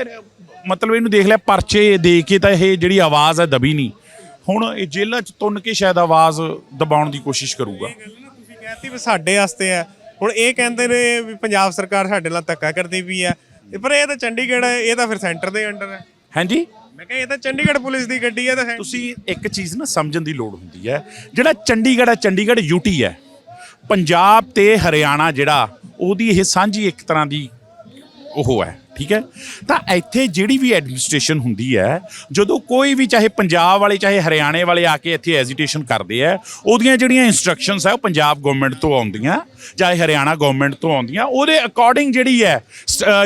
ਮਤਲਬ ਇਹਨੂੰ ਦੇਖ ਲਿਆ ਪਰਚੇ ਦੇ ਕੇ ਤਾਂ ਇਹ ਜਿਹੜੀ ਆਵਾਜ਼ ਹੈ ਦਬੀ ਨਹੀਂ। ਹੁਣ ਇਹ ਜੇਲ੍ਹਾਂ 'ਚ ਤੁੰਨ ਕੇ ਸ਼ਾਇਦ ਆਵਾਜ਼ ਦਬਾਉਣ ਦੀ ਕੋਸ਼ਿਸ਼ ਕਰੂਗਾ। ਇਹ ਗੱਲ ਨਾ ਤੁਸੀਂ ਕਹਿਤੀ ਵੀ ਸਾਡੇ ਵਾਸਤੇ ਹੈ। ਹੁਣ ਇਹ ਕਹਿੰਦੇ ਨੇ ਵੀ ਪੰਜਾਬ ਸਰਕਾਰ ਸਾਡੇ ਨਾਲ ਧੱਕਾ ਕਰਦੀ ਵੀ ਹੈ। ਪਰ ਇਹ ਤਾਂ ਚੰਡੀਗੜ੍ਹ ਹੈ ਇਹ ਤਾਂ ਫਿਰ ਸੈਂਟਰ ਦੇ ਅੰਡਰ ਹੈ। ਹਾਂਜੀ? ਮੈਂ ਕਿਹਾ, ਇਹ ਤਾਂ ਚੰਡੀਗੜ੍ਹ ਪੁਲਿਸ ਦੀ ਗੱਡੀ ਹੈ ਤਾਂ ਹੈ ਤੁਸੀਂ ਇੱਕ ਚੀਜ਼ ਨਾ ਸਮਝਣ ਦੀ ਲੋੜ ਹੁੰਦੀ ਹੈ। ਜਿਹੜਾ ਚੰਡੀਗੜ੍ਹ ਹੈ ਚੰਡੀਗੜ੍ਹ ਯੂਟੀ ਹੈ। ਪੰਜਾਬ ਤੇ ਹਰਿਆਣਾ ਜਿਹੜਾ, ਉਹਦੀ ਇਹ ਸਾਂਝੀ ਇੱਕ ਤਰ੍ਹਾਂ ਦੀ ਉਹ ਹੈ, ਠੀਕ ਹੈ? ਤਾਂ ਇੱਥੇ ਜਿਹੜੀ ਵੀ ਐਡਮਿਨਿਸਟ੍ਰੇਸ਼ਨ ਹੁੰਦੀ ਹੈ, ਜਦੋਂ ਕੋਈ ਵੀ ਚਾਹੇ ਪੰਜਾਬ ਵਾਲੇ, ਚਾਹੇ ਹਰਿਆਣੇ ਵਾਲੇ ਆ ਕੇ ਇੱਥੇ ਐਜੀਟੇਸ਼ਨ ਕਰਦੇ ਆ ਉਹਦੀਆਂ ਜਿਹੜੀਆਂ ਇਨਸਟਰਕਸ਼ਨਸ ਹੈ, ਉਹ ਪੰਜਾਬ ਗਵਰਨਮੈਂਟ ਤੋਂ ਆਉਂਦੀਆਂ, ਚਾਹੇ ਹਰਿਆਣਾ ਗਵਰਨਮੈਂਟ ਤੋਂ ਆਉਂਦੀਆਂ, ਉਹਦੇ ਅਕੋਰਡਿੰਗ ਜਿਹੜੀ ਹੈ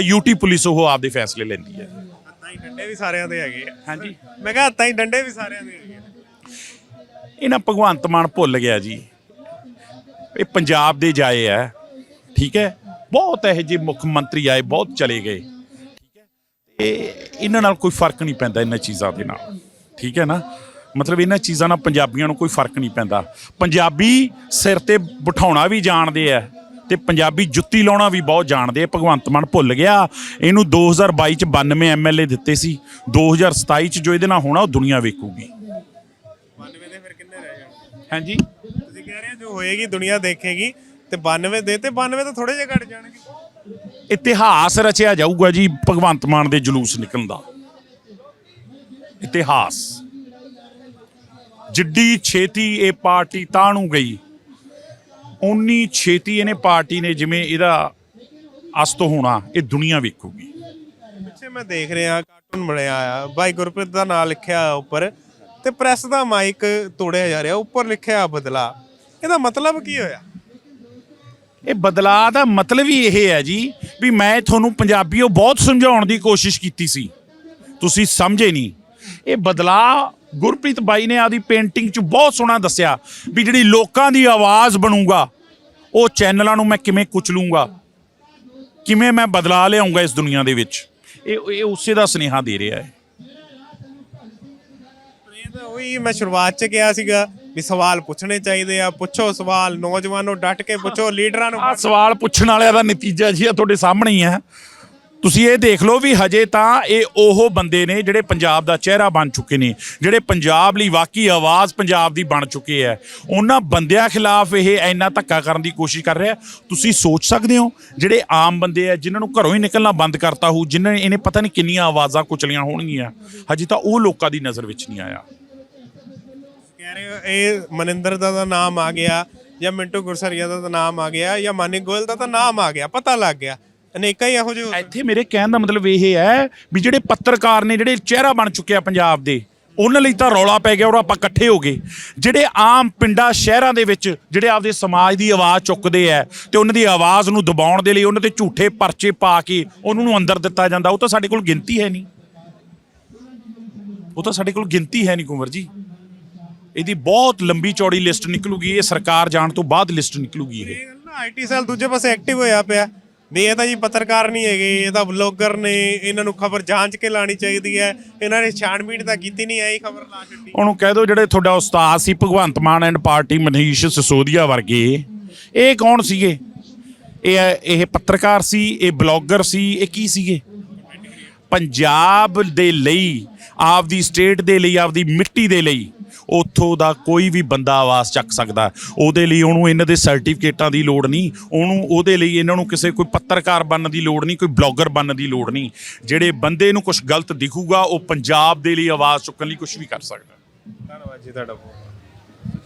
ਯੂਟੀ ਪੁਲਿਸ ਉਹ ਆਪਦੇ ਫੈਸਲੇ ਲੈਂਦੀ ਹੈ। ਹੀ ਡੰਡੇ ਵੀ ਸਾਰਿਆਂ ਦੇ ਹੈਗੇ ਆ। ਹਾਂਜੀ। ਮੈਂ ਕਿਹਾ ਹੱਥਾਂ ਹੀ ਡੰਡੇ ਵੀ ਸਾਰਿਆਂ ਦੇ ਹੈਗੇ ਆ। ਇਹਨਾਂ ਭਗਵੰਤ ਮਾਨ ਭੁੱਲ ਗਿਆ ਜੀ। ਇਹ ਪੰਜਾਬ ਦੇ ਜਾਏ ਆ ਠੀਕ ਹੈ? ਬਹੁਤ ਇਹੋ ਜਿਹੇ ਮੁੱਖ ਮੰਤਰੀ ਆਏ ਬਹੁਤ ਚਲੇ ਗਏ। ਠੀਕ ਹੈ? ਤੇ ਇਹਨਾਂ ਨਾਲ ਕੋਈ ਫ਼ਰਕ ਨਹੀਂ ਪੈਂਦਾ ਇਹਨਾਂ ਚੀਜ਼ਾਂ ਦੇ ਨਾਲ। ਠੀਕ ਹੈ ਨਾ? ਮਤਲਬ ਇਹਨਾਂ ਚੀਜ਼ਾਂ ਨਾਲ ਪੰਜਾਬੀਆਂ ਨੂੰ ਕੋਈ ਫ਼ਰਕ ਨਹੀਂ ਪੈਂਦਾ। ਪੰਜਾਬੀ ਸਿਰ ਤੇ ਬਿਠਾਉਣਾ ਵੀ ਜਾਣਦੇ ਆ। ਤੇ ਪੰਜਾਬੀ ਜੁੱਤੀ ਲਾਉਣਾ ਵੀ ਬਹੁਤ ਜਾਣਦੇ ਆ ਭਗਵੰਤ ਮਾਨ ਭੁੱਲ ਗਿਆ। ਇਹਨੂੰ 2022 ਚ 92 ਐਮਐਲਏ ਦਿੱਤੇ ਸੀ। 2027 ਚ ਜੋ ਇਹਦੇ ਨਾਲ ਹੋਣਾ ਉਹ ਦੁਨੀਆ ਵੇਖੂਗੀ। 92 ਦੇ ਫਿਰ ਕਿੰਨੇ ਰਹਿ ਜਾਣਗੇ? ਹਾਂਜੀ? ਤੁਸੀਂ ਕਹਿ ਰਹੇ ਹੋ ਜੋ ਹੋਏਗੀ ਦੁਨੀਆ ਦੇਖੇਗੀ ਤੇ 92 ਦੇ ਤੇ 92 ਤਾਂ ਥੋੜੇ ਜਿਹਾ ਘਟ ਜਾਣਗੇ। ਇਤਿਹਾਸ ਰਚਿਆ ਜਾਊਗਾ ਜੀ ਭਗਵੰਤ ਮਾਨ ਦੇ ਜਲੂਸ ਨਿਕਲਣ ਦਾ। ਇਤਿਹਾਸ। ਜਿੱਡੀ ਛੇਤੀ ਇਹ ਪਾਰਟੀ ਤਾਂ ਨੂੰ ਗਈ ਉਨੀ ਛੇਤੀ ਇਹਨੇ ਪਾਰਟੀ ਨੇ ਜਿਵੇਂ ਇਹਦਾ ਅਸਤ ਹੋਣਾ ਇਹ ਦੁਨੀਆ ਵੇਖੂਗੀ। ਪਿੱਛੇ ਮੈਂ ਦੇਖ ਰਿਹਾ ਕਾਰਟੂਨ ਬਣਿਆ ਆ। ਬਾਈ ਗੁਰਪ੍ਰੀਤ ਦਾ ਨਾਮ ਲਿਖਿਆ ਉੱਪਰ ਤੇ ਪ੍ਰੈਸ ਦਾ ਮਾਈਕ ਤੋੜਿਆ ਜਾ ਰਿਹਾ ਉੱਪਰ ਲਿਖਿਆ ਬਦਲਾ। ਇਹਦਾ ਮਤਲਬ ਕੀ ਹੋਇਆ? ਇਹ ਬਦਲਾਅ ਦਾ ਮਤਲਬ ਹੀ ਇਹ ਹੈ ਜੀ ਵੀ ਮੈਂ ਤੁਹਾਨੂੰ ਪੰਜਾਬੀਓ ਬਹੁਤ ਸਮਝਾਉਣ ਦੀ ਕੋਸ਼ਿਸ਼ ਕੀਤੀ ਸੀ। ਤੁਸੀਂ ਸਮਝੇ ਨਹੀਂ। ਇਹ ਬਦਲਾਅ ਗੁਰਪ੍ਰੀਤ ਬਾਈ ਨੇ ਆਦੀ ਪੇਂਟਿੰਗ 'ਚ ਬਹੁਤ ਸੋਹਣਾ ਦੱਸਿਆ ਵੀ ਜਿਹੜੀ ਲੋਕਾਂ ਦੀ ਆਵਾਜ਼ ਬਣੂਗਾ ਉਹ ਚੈਨਲਾਂ ਨੂੰ ਮੈਂ ਕਿਵੇਂ ਕੁਚਲੂੰਗਾ ਕਿਵੇਂ ਮੈਂ ਬਦਲਾ ਲਿਆਉਂਗਾ ਇਸ ਦੁਨੀਆ ਦੇ ਵਿੱਚ। ਇਹ ਇਹ ਉਸੇ ਦਾ ਸੁਨੇਹਾ ਦੇ ਰਿਹਾ ਹੈ। ਉਹੀ ਮੈਂ ਸ਼ੁਰੂਆਤ 'ਚ ਕਿਹਾ ਸੀਗਾ ਵੀ ਸਵਾਲ ਪੁੱਛਣੇ ਚਾਹੀਦੇ ਆ ਪੁੱਛੋ ਸਵਾਲ ਨੌਜਵਾਨੋ ਡਟ ਕੇ ਪੁੱਛੋ ਲੀਡਰਾਂ ਨੂੰ ਸਵਾਲ ਪੁੱਛਣ ਵਾਲਿਆਂ ਦਾ ਨਤੀਜਾ ਜੀ ਆ ਤੁਹਾਡੇ ਸਾਹਮਣੇ ਹੀ ਹੈ। ਤੁਸੀਂ ਇਹ ਦੇਖ ਲਓ ਵੀ ਹਜੇ ਤਾਂ ਇਹ ਉਹ ਬੰਦੇ ਨੇ ਜਿਹੜੇ ਪੰਜਾਬ ਦਾ ਚਿਹਰਾ ਬਣ ਚੁੱਕੇ ਨੇ, ਜਿਹੜੇ ਪੰਜਾਬ ਲਈ ਵਾਕਈ ਆਵਾਜ਼ ਪੰਜਾਬ ਦੀ ਬਣ ਚੁੱਕੇ ਹੈ ਉਹਨਾਂ ਬੰਦਿਆਂ ਖਿਲਾਫ ਇਹ ਇੰਨਾ ਧੱਕਾ ਕਰਨ ਦੀ ਕੋਸ਼ਿਸ਼ ਕਰ ਰਿਹਾ। ਤੁਸੀਂ ਸੋਚ ਸਕਦੇ ਹੋ, ਜਿਹੜੇ ਆਮ ਬੰਦੇ ਆ ਜਿਨ੍ਹਾਂ ਨੂੰ ਘਰੋਂ ਹੀ ਨਿਕਲਣਾ ਬੰਦ ਕਰਤਾ ਹੋ ਜਿਨ੍ਹਾਂ ਨੇ ਇਹਨੇ ਪਤਾ ਨਹੀਂ ਕਿੰਨੀਆਂ ਆਵਾਜ਼ਾਂ ਕੁਚਲੀਆਂ ਹੋਣਗੀਆਂ, ਹਜੇ ਤਾਂ ਉਹ ਲੋਕਾਂ ਦੀ ਨਜ਼ਰ ਵਿੱਚ ਨਹੀਂ ਆਇਆ। ਕਹਿ ਰਹੇ ਹੋ, ਇਹ ਮਨਿੰਦਰ ਦਾ ਤਾਂ ਨਾਮ ਆ ਗਿਆ ਜਾਂ ਮਿੰਟੂ ਗੁਰਸਰੀਆ ਦਾ ਤਾਂ ਨਾਮ ਆ ਗਿਆ ਜਾਂ ਮਾਨਿਕ ਗੋਇਲ ਦਾ ਤਾਂ ਨਾਮ ਆ ਗਿਆ, ਪਤਾ ਲੱਗ ਗਿਆ। ਅਨੇਕਾਂ ਹੀ ਇਹੋ ਜਿਹੇ ਹੋ। ਇੱਥੇ ਮੇਰੇ ਕਹਿਣ ਦਾ ਮਤਲਬ ਇਹ ਹੈ ਵੀ ਜਿਹੜੇ ਪੱਤਰਕਾਰ ਨੇ ਜਿਹੜੇ ਚਿਹਰਾ ਬਣ ਚੁੱਕੇ ਆ ਪੰਜਾਬ ਦੇ ਉਹਨਾਂ ਲਈ ਤਾਂ ਰੌਲਾ ਪੈ ਗਿਆ ਔਰ ਆਪਾਂ ਇਕੱਠੇ ਹੋ ਗਏ। ਜਿਹੜੇ ਆਮ ਪਿੰਡਾਂ ਸ਼ਹਿਰਾਂ ਦੇ ਵਿੱਚ ਜਿਹੜੇ ਆਪਦੇ ਸਮਾਜ ਦੀ ਆਵਾਜ਼ ਚੁੱਕਦੇ ਆ ਤੇ ਉਹਨਾਂ ਦੀ ਆਵਾਜ਼ ਨੂੰ ਦਬਾਉਣ ਦੇ ਲਈ ਉਹਨਾਂ ਤੇ ਝੂਠੇ ਪਰਚੇ ਪਾ ਕੇ ਉਹਨਾਂ ਨੂੰ ਅੰਦਰ ਦਿੱਤਾ ਜਾਂਦਾ ਉਹ ਤਾਂ ਸਾਡੇ ਕੋਲ ਗਿਣਤੀ ਹੈ ਨਹੀਂ। ਉਹ ਤਾਂ ਸਾਡੇ ਕੋਲ ਗਿਣਤੀ ਹੈ ਨਹੀਂ ਕੁੰਵਰ ਜੀ। ਇਹਦੀ ਬਹੁਤ ਲੰਬੀ ਚੌੜੀ ਲਿਸਟ ਨਿਕਲੂਗੀ ਇਹ ਸਰਕਾਰ ਜਾਣ ਤੋਂ ਬਾਅਦ ਲਿਸਟ ਨਿਕਲੂਗੀ ਇਹ। ਇਹ ਗੱਲ ਨਾ ਆਈਟੀ ਸੈੱਲ ਦੂਜੇ ਪਾਸੇ ਐਕਟਿਵ ਹੋਇਆ ਪਿਆ। ਨਹੀਂ, ਇਹ ਤਾਂ ਜੀ ਪੱਤਰਕਾਰ ਨਹੀਂ ਹੈਗੇ, ਇਹ ਤਾਂ ਬਲੌਗਰ ਨੇ, ਇਹਨਾਂ ਨੂੰ ਖਬਰ ਜਾਂਚ ਕੇ ਲਾਣੀ ਚਾਹੀਦੀ ਹੈ। ਇਹਨਾਂ ਨੇ ਛਾਣਬੀਣ ਤਾਂ ਕੀਤੀ ਨਹੀਂ ਆਈ ਖਬਰ ਲਾ ਛੱਡੀ। ਉਹਨੂੰ ਕਹਿ ਦਿਓ ਜਿਹੜੇ ਤੁਹਾਡਾ ਉਸਤਾਦ ਸੀ, ਭਗਵੰਤ ਮਾਨ ਐਂਡ ਪਾਰਟੀ ਮਨੀਸ਼ ਸਿਸੋਦੀਆ ਵਰਗੇ, ਇਹ ਕੌਣ ਸੀਗੇ? ਇਹ ਇਹ ਪੱਤਰਕਾਰ ਸੀ, ਇਹ ਬਲੌਗਰ ਸੀ, ਇਹ ਕੀ ਸੀਗੇ? ਪੰਜਾਬ ਦੇ ਲਈ ਆਪਦੀ ਸਟੇਟ ਦੇ ਲਈ, ਆਪਦੀ ਮਿੱਟੀ ਦੇ ਲਈ ਉੱਥੋਂ ਦਾ ਕੋਈ ਵੀ ਬੰਦਾ ਆਵਾਜ਼ ਚੱਕ ਸਕਦਾ। ਉਹਦੇ ਲਈ ਉਹਨੂੰ ਇਹਨਾਂ ਦੇ ਸਰਟੀਫਿਕੇਟਾਂ ਦੀ ਲੋੜ ਨਹੀਂ, ਉਹਨੂੰ ਉਹਦੇ ਲਈ ਇਹਨਾਂ ਨੂੰ ਕਿਸੇ ਕੋਈ ਪੱਤਰਕਾਰ ਬਣਨ ਦੀ ਲੋੜ ਨਹੀਂ, ਕੋਈ ਬਲੌਗਰ ਬਣਨ ਦੀ ਲੋੜ ਨਹੀਂ। ਜਿਹੜੇ ਬੰਦੇ ਨੂੰ ਕੁਝ ਗਲਤ ਦਿਖੂਗਾ, ਉਹ ਪੰਜਾਬ ਦੇ ਲਈ ਆਵਾਜ਼ ਚੁੱਕਣ ਲਈ ਕੁਝ ਵੀ ਕਰ ਸਕਦਾ। ਧੰਨਵਾਦ ਜੀ ਤੁਹਾਡਾ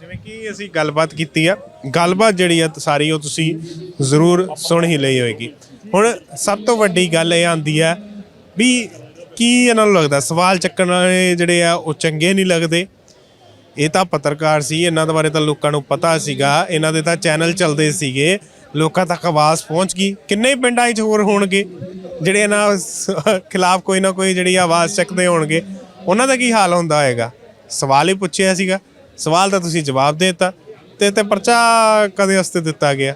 ਜਿਵੇਂ ਕਿ ਅਸੀਂ ਗੱਲਬਾਤ ਕੀਤੀ ਆ, ਗੱਲਬਾਤ ਜਿਹੜੀ ਆ ਸਾਰੀ ਉਹ ਤੁਸੀਂ ਜ਼ਰੂਰ ਸੁਣ ਹੀ ਲਈ ਹੋਏਗੀ। ਹੁਣ ਸਭ ਤੋਂ ਵੱਡੀ ਗੱਲ ਇਹ ਆਂਦੀ ਆ ਵੀ ਕੀ ਇਹਨਾਂ ਨੂੰ ਲੱਗਦਾ? ਸਵਾਲ ਚੱਕਣ ਵਾਲੇ ਜਿਹੜੇ ਆ, ਉਹ ਚੰਗੇ ਨਹੀਂ ਲੱਗਦੇ। ਇਹ ਤਾਂ ਪੱਤਰਕਾਰ ਸੀ, ਇਹਨਾਂ ਦੇ ਬਾਰੇ ਤਾਂ ਲੋਕਾਂ ਨੂੰ ਪਤਾ ਸੀਗਾ। ਇਹਨਾਂ ਦੇ ਤਾਂ ਚੈਨਲ ਚੱਲਦੇ ਸੀਗੇ। ਲੋਕਾਂ ਤੱਕ ਆਵਾਜ਼ ਪਹੁੰਚ ਗਈ। ਕਿੰਨੇ ਪਿੰਡਾਂ 'ਚ ਹੋਰ ਹੋਣਗੇ? ਜਿਹੜੇ ਇਹਨਾਂ ਸ- ਖਿਲਾਫ ਕੋਈ ਨਾ ਕੋਈ ਜਿਹੜੀ ਆਵਾਜ਼ ਚੱਕਦੇ ਹੋਣਗੇ। ਉਹਨਾਂ ਦਾ ਕੀ ਹਾਲ ਹੁੰਦਾ ਹੋਏਗਾ? ਸਵਾਲ ਹੀ ਪੁੱਛਿਆ ਸੀਗਾ। ਸਵਾਲ ਦਾ ਤੁਸੀਂ ਜਵਾਬ ਦੇ ਦਿੱਤਾ। ਤੇ ਤੇ ਪਰਚਾ ਕਦੇ ਵਾਸਤੇ ਦਿੱਤਾ ਗਿਆ?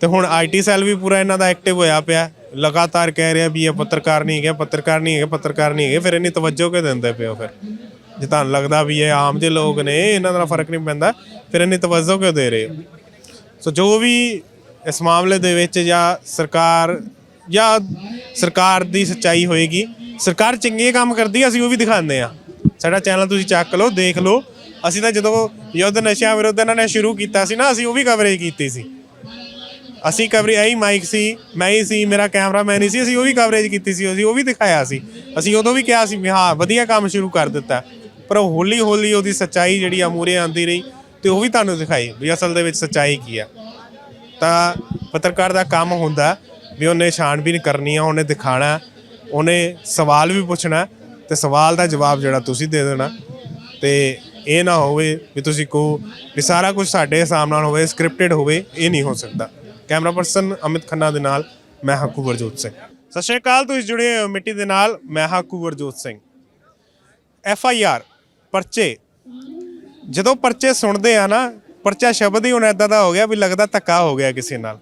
ਤੇ ਹੁਣ ਆਈਟੀ ਸੈੱਲ ਵੀ ਪੂਰਾ ਇਹਨਾਂ ਦਾ ਐਕਟਿਵ ਹੋਇਆ ਪਿਆ। ਲਗਾਤਾਰ ਕਹਿ ਰਿਹਾ ਵੀ ਇਹ ਪੱਤਰਕਾਰ ਨਹੀਂ ਹੈਗਾ ਪੱਤਰਕਾਰ ਨਹੀਂ ਹੈਗਾ ਪੱਤਰਕਾਰ ਨਹੀਂ ਹੈਗੇ ਫਿਰ ਇੰਨੀ ਤਵੱਜੋ ਕਿਉਂ ਦਿੰਦੇ ਪਿਓ ਫਿਰ? ਜੇ ਤੁਹਾਨੂੰ ਲੱਗਦਾ ਵੀ ਇਹ ਆਮ ਜਿਹੇ ਲੋਕ ਨੇ ਇਹਨਾਂ ਦਾ ਫ਼ਰਕ ਨਹੀਂ ਪੈਂਦਾ ਫਿਰ ਇੰਨੀ ਤਵੱਜੋ ਕਿਉਂ ਦੇ ਰਹੇ ਹੋ? ਸੋ ਜੋ ਵੀ ਇਸ ਮਾਮਲੇ ਦੇ ਵਿੱਚ ਜਾਂ ਸਰਕਾਰ ਜਾਂ ਸਰਕਾਰ ਦੀ ਸੱਚਾਈ ਹੋਏਗੀ ਸਰਕਾਰ ਚੰਗੇ ਕੰਮ ਕਰਦੀ ਹੈ, ਅਸੀਂ ਉਹ ਵੀ ਦਿਖਾਉਂਦੇ ਆ। ਸਾਡਾ ਚੈਨਲ ਤੁਸੀਂ ਚੱਕ ਲਓ ਦੇਖ ਲਓ। ਅਸੀਂ ਤਾਂ ਜਦੋਂ ਯੁੱਧ ਨਸ਼ਿਆਂ ਵਿਰੁੱਧ ਇਹਨਾਂ ਨੇ ਸ਼ੁਰੂ ਕੀਤਾ ਸੀ ਨਾ ਅਸੀਂ ਉਹ ਵੀ ਕਵਰੇਜ ਕੀਤੀ ਸੀ। ਅਸੀਂ ਕਵਰੇਜ ਐਈ ਮਾਈਕ ਸੀ, ਮੈਂ ਹੀ ਸੀ, ਮੇਰਾ ਕੈਮਰਾਮੈਨ ਹੀ ਸੀ, ਅਸੀਂ ਉਹ ਵੀ ਕਵਰੇਜ ਕੀਤੀ ਸੀ, ਅਸੀਂ ਉਹ ਵੀ ਦਿਖਾਇਆ ਸੀ। ਅਸੀਂ ਉਦੋਂ ਵੀ ਕਿਹਾ ਸੀ ਵੀ ਹਾਂ, ਵਧੀਆ ਕੰਮ ਸ਼ੁਰੂ ਕਰ ਦਿੱਤਾ। ਪਰ ਉਹ ਹੌਲੀ ਹੌਲੀ ਉਹਦੀ ਸੱਚਾਈ ਜਿਹੜੀ ਆ ਮੂਰੇ ਆਂਦੀ ਰਹੀ ਤੇ ਉਹ ਵੀ ਤੁਹਾਨੂੰ ਦਿਖਾਈ ਵੀ ਅਸਲ ਦੇ ਵਿੱਚ ਸੱਚਾਈ ਕੀ ਆ। ਤਾਂ ਪੱਤਰਕਾਰ ਦਾ ਕੰਮ ਹੁੰਦਾ ਵੀ ਉਹਨੇ ਛਾਣਬੀਨ ਕਰਨੀ ਆ, ਉਹਨੇ ਦਿਖਾਣਾ, ਉਹਨੇ ਸਵਾਲ ਵੀ ਪੁੱਛਣਾ ਤੇ ਸਵਾਲ ਦਾ ਜਵਾਬ ਜਿਹੜਾ ਤੁਸੀਂ ਦੇ ਦੇਣਾ ਤੇ ਇਹ ਨਾ ਹੋਵੇ ਵੀ ਤੁਸੀਂ ਕਹੋ ਵੀ ਸਾਰਾ ਕੁਝ ਸਾਡੇ ਹਿਸਾਬ ਨਾਲ ਹੋਵੇ ਸਕ੍ਰਿਪਟਡ ਹੋਵੇ, ਇਹ ਨਹੀਂ ਹੋ ਸਕਦਾ। ਕੈਮਰਾ ਪਰਸਨ ਅਮਿਤ ਖੰਨਾ ਦੇ ਨਾਲ ਮੈਂ ਹਾਂ ਕੁਵਰਜੋਤ ਸਿੰਘ। ਸਤਿ ਸ਼੍ਰੀ ਅਕਾਲ, ਤੁਸੀਂ ਜੁੜੇ ਹੋ ਮਿੱਟੀ ਦੇ ਨਾਲ, ਮੈਂ ਹਾਂ Kuwarjot Singh. F I R, ਪਰਚੇ। ਜਦੋਂ ਪਰਚੇ ਸੁਣਦੇ ਆ ਨਾ, ਪਰਚਾ ਸ਼ਬਦ ਹੀ ਹੁਣ ਐਦਾਂ ਦਾ ਹੋ ਗਿਆ ਵੀ ਲੱਗਦਾ ਧੱਕਾ ਹੋ ਗਿਆ ਕਿਸੇ ਨਾਲ।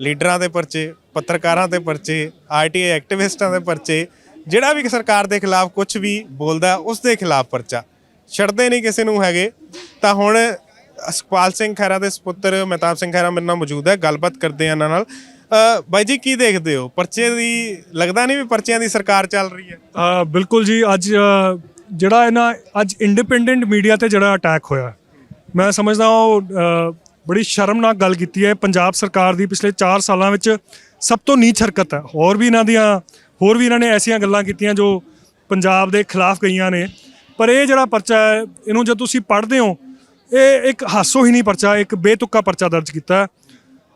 ਲੀਡਰਾਂ ਦੇ ਪਰਚੇ, ਪੱਤਰਕਾਰਾਂ ਦੇ ਪਰਚੇ ਆਰਟੀਆਈ ਐਕਟਿਵਿਸਟਾਂ ਦੇ ਪਰਚੇ, ਜਿਹੜਾ ਵੀ ਸਰਕਾਰ ਦੇ ਖਿਲਾਫ ਕੁਝ ਵੀ ਬੋਲਦਾ, ਉਸ ਦੇ ਖਿਲਾਫ ਪਰਚਾ। ਛੱਡਦੇ ਨਹੀਂ ਕਿਸੇ ਨੂੰ ਹੈਗੇ, ਤਾਂ ਹੁਣ ਸੁਖਪਾਲ ਸਿੰਘ ਖਹਿਰਾ ਦੇ ਸੁਪੁੱਤਰ ਮਹਿਤਾਬ ਸਿੰਘ ਖਹਿਰਾ ਮੇਰੇ ਨਾਲ ਮੌਜੂਦ ਹੈ ਗੱਲਬਾਤ ਕਰਦੇ ਆ ਇਹਨਾਂ ਨਾਲ। ਅ, ਬਾਈ ਜੀ ਕੀ ਦੇਖਦੇ ਹੋ? ਪਰਚੇ ਦੀ ਲੱਗਦਾ ਨਹੀਂ ਵੀ ਪਰਚਿਆਂ ਦੀ ਸਰਕਾਰ ਚੱਲ ਰਹੀ ਹੈ? ਅ, ਬਿਲਕੁਲ ਜੀ ਅੱਜ ਅ, ਜਿਹੜਾ ਇਹਨਾਂ ਅੱਜ ਇੰਡੀਪੈਂਡੈਂਟ ਮੀਡੀਆ ਤੇ ਜਿਹੜਾ ਅਟੈਕ ਹੋਇਆ ਮੈਂ ਸਮਝਦਾ ਉਹ ਅ, ਬੜੀ ਸ਼ਰਮਨਾਕ ਗੱਲ ਕੀਤੀ ਹੈ। ਪੰਜਾਬ ਸਰਕਾਰ ਦੀ ਪਿਛਲੇ 4 ਸਾਲਾਂ ਵਿੱਚ ਸਭ ਤੋਂ ਨੀਚ ਹਰਕਤ ਹੈ। ਹੋਰ ਵੀ ਇਹਨਾਂ ਦੀਆਂ ਹੋਰ ਵੀ ਇਹਨਾਂ ਨੇ ਐਸੀਆਂ ਗੱਲਾਂ ਕੀਤੀਆਂ ਜੋ ਪੰਜਾਬ ਦੇ ਖਿਲਾਫ ਗਈਆਂ ਨੇ। ਪਰ ਇਹ ਜਿਹੜਾ ਪਰਚਾ ਹੈ ਇਹਨੂੰ ਜਦ ਤੁਸੀਂ ਪੜ੍ਹਦੇ ਹੋ ਇਹ ਇੱਕ ਹਾਸੋਹੀਣੀ ਪਰਚਾ, ਇੱਕ ਬੇਤੁੱਕਾ ਪਰਚਾ ਦਰਜ ਕੀਤਾ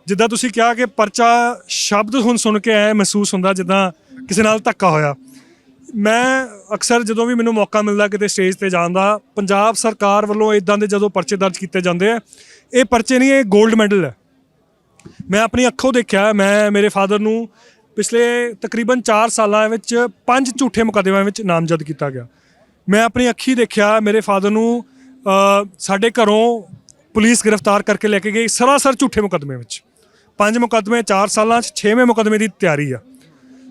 ਜਿੱਦਾਂ ਤੁਸੀਂ ਕਿਹਾ ਕਿ ਪਰਚਾ ਸ਼ਬਦ ਹੁਣ ਸੁਣ ਕੇ ਐ ਮਹਿਸੂਸ ਹੁੰਦਾ ਜਿੱਦਾਂ ਕਿਸੇ ਨਾਲ ਧੱਕਾ ਹੋਇਆ। ਮੈਂ ਅਕਸਰ ਜਦੋਂ ਵੀ ਮੈਨੂੰ ਮੌਕਾ ਮਿਲਦਾ ਕਿਤੇ ਸਟੇਜ ਤੇ ਜਾਣ ਦਾ, ਪੰਜਾਬ ਸਰਕਾਰ ਵੱਲੋਂ ਇਦਾਂ ਦੇ ਜਦੋਂ ਪਰਚੇ ਦਰਜ ਕੀਤੇ ਜਾਂਦੇ ਆ, ਇਹ ਪਰਚੇ ਨਹੀਂ, ਇਹ 골ਡ ਮੈਡਲ ਹੈ। ਮੈਂ ਆਪਣੀ ਅੱਖੋਂ ਦੇਖਿਆ, ਮੈਂ, ਮੇਰੇ ਫਾਦਰ ਨੂੰ ਪਿਛਲੇ ਤਕਰੀਬਨ 4 ਸਾਲਾਂ ਵਿੱਚ ਪੰਜ ਝੂਠੇ ਮੁਕੱਦਮਿਆਂ ਵਿੱਚ ਨਾਮਜ਼ਦ ਕੀਤਾ ਗਿਆ। ਮੈਂ ਆਪਣੀ ਅੱਖੀ ਦੇਖਿਆ, ਮੇਰੇ ਫਾਦਰ ਨੂੰ ਸਾਡੇ ਘਰੋਂ ਪੁਲਿਸ ਗ੍ਰਿਫਤਾਰ ਕਰਕੇ ਲੈ ਕੇ ਗਈ ਸਰਾਸਰ ਝੂਠੇ ਮੁਕੱਦਮੇ ਵਿੱਚ। ਪੰਜ ਮੁਕੱਦਮੇ 4 ਸਾਲਾਂ 'ਚ 6ਵੇਂ ਮੁਕੱਦਮੇ ਦੀ ਤਿਆਰੀ ਆ।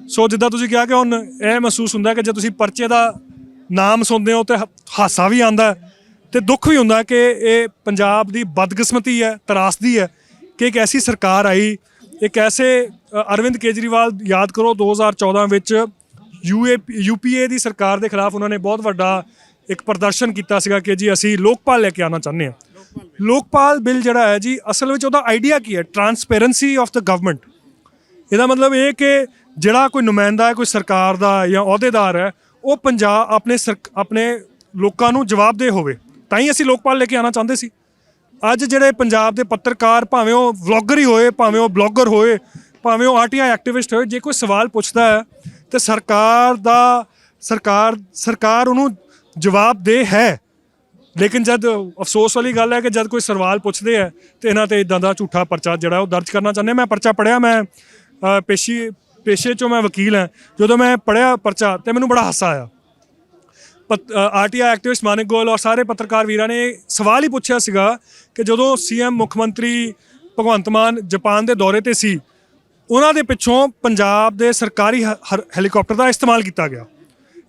ਸੋ ਜਿੱਦਾਂ ਤੁਸੀਂ ਕਿਹਾ ਕਿ ਹੁਣ ਇਹ ਮਹਿਸੂਸ ਹੁੰਦਾ ਕਿ ਜੇ ਤੁਸੀਂ ਪਰਚੇ ਦਾ ਨਾਮ ਸੁਣਦੇ ਹੋ ਤੇ ਹ- ਹਾਸਾ ਵੀ ਆਉਂਦਾ ਤੇ ਦੁੱਖ ਵੀ ਹੁੰਦਾ ਕਿ ਇਹ ਪੰਜਾਬ ਦੀ ਬਦਕਿਸਮਤੀ ਹੈ, ਤਰਾਸਦੀ ਹੈ ਕਿ ਇੱਕ ਐਸੀ ਸਰਕਾਰ ਆਈ, ਇੱਕ ਐਸੇ ਅਰਵਿੰਦ ਕੇਜਰੀਵਾਲ ਯਾਦ ਕਰੋ 2014 ਵਿੱਚ ਯੂਏ ਯੂਪੀਏ ਦੀ ਸਰਕਾਰ ਦੇ ਖਿਲਾਫ ਉਹਨਾਂ ਨੇ ਬਹੁਤ ਵੱਡਾ ਇੱਕ ਪ੍ਰਦਰਸ਼ਨ ਕੀਤਾ ਸੀਗਾ ਕਿ ਜੀ ਅਸੀਂ ਲੋਕਪਾਲ ਲੈ ਕੇ ਆਉਣਾ ਚਾਹੁੰਦੇ ਹਾਂ। ਲੋਕਪਾਲ ਬਿੱਲ ਜਿਹੜਾ ਹੈ ਜੀ, ਅਸਲ ਵਿੱਚ ਉਹਦਾ ਆਈਡੀਆ ਕੀ ਹੈ? ਟਰਾਂਸਪੇਰੈਂਸੀ ਆਫ ਦਾ ਗਵਰਨਮੈਂਟ ਇਹਦਾ ਮਤਲਬ ਇਹ ਕਿ ਜਿਹੜਾ ਕੋਈ ਨੁਮਾਇੰਦਾ ਹੈ, ਕੋਈ ਸਰਕਾਰ ਦਾ ਜਾਂ ਅਹੁਦੇਦਾਰ ਹੈ, ਉਹ ਪੰਜਾਬ ਆਪਣੇ ਸਰਕ- ਆਪਣੇ ਲੋਕਾਂ ਨੂੰ ਜਵਾਬਦੇਹ ਹੋਵੇ। ਤਾਂ ਹੀ ਅਸੀਂ ਲੋਕਪਾਲ ਲੈ ਕੇ ਆਉਣਾ ਚਾਹੁੰਦੇ ਸੀ। ਅੱਜ ਜਿਹੜੇ ਪੰਜਾਬ ਦੇ ਪੱਤਰਕਾਰ ਭਾਵੇਂ ਉਹ ਵਲੌਗਰ ਹੀ ਹੋਏ, ਭਾਵੇਂ ਉਹ ਬਲੌਗਰ ਹੋਏ, ਭਾਵੇਂ ਉਹ ਆਰਟੀਆਈ ਐਕਟਿਵਿਸਟ ਹੋਏ, ਜੇ ਕੋਈ ਸਵਾਲ ਪੁੱਛਦਾ ਹੈ, ਤੇ ਸਰਕਾਰ ਦਾ, ਸਰਕਾਰ ਸਰਕਾਰ ਉਹਨੂੰ ਜਵਾਬ ਦੇ ਹੈ। ਲੇਕਿਨ ਜਦ ਅਫਸੋਸ ਵਾਲੀ ਗੱਲ ਹੈ ਕਿ ਜਦ ਕੋਈ ਸਵਾਲ ਪੁੱਛਦੇ ਹੈ ਤੇ ਇਹਨਾਂ ਤੇ ਇਦਾਂ ਦਾ ਝੂਠਾ ਪਰਚਾ ਜਿਹੜਾ ਉਹ ਦਰਜ ਕਰਨਾ ਚਾਹੁੰਦੇ ਮੈਂ ਪਰਚਾ ਪੜਿਆ ਮੈਂ ਪੇਸ਼ੀ, ਪੇਸ਼ੇ ਚੋਂ ਮੈਂ ਵਕੀਲ ਹਾਂ। ਜਦੋਂ ਮੈਂ ਪੜਿਆ ਪਰਚਾ ਤੇ ਮੈਨੂੰ ਬੜਾ ਹਾਸਾ ਆਇਆ। ਆਰਟੀਆਈ ਐਕਟਿਵਿਸਟ ਮਾਨਿਕ ਗੋਲ ਔਰ ਸਾਰੇ ਪੱਤਰਕਾਰ ਵੀਰਾਂ ਨੇ ਸਵਾਲ ਹੀ ਪੁੱਛਿਆ ਸੀਗਾ ਕਿ ਜਦੋਂ ਸੀਐਮ ਮੁੱਖ ਮੰਤਰੀ ਭਗਵੰਤ ਮਾਨ ਜਾਪਾਨ ਦੇ ਦੌਰੇ ਤੇ ਸੀ, ਉਹਨਾਂ ਦੇ ਪਿੱਛੋਂ ਪੰਜਾਬ ਦੇ ਸਰਕਾਰੀ ਹ- ਹਰ- ਹੈਲੀਕਾਪਟਰ ਦਾ ਇਸਤੇਮਾਲ ਕੀਤਾ ਗਿਆ।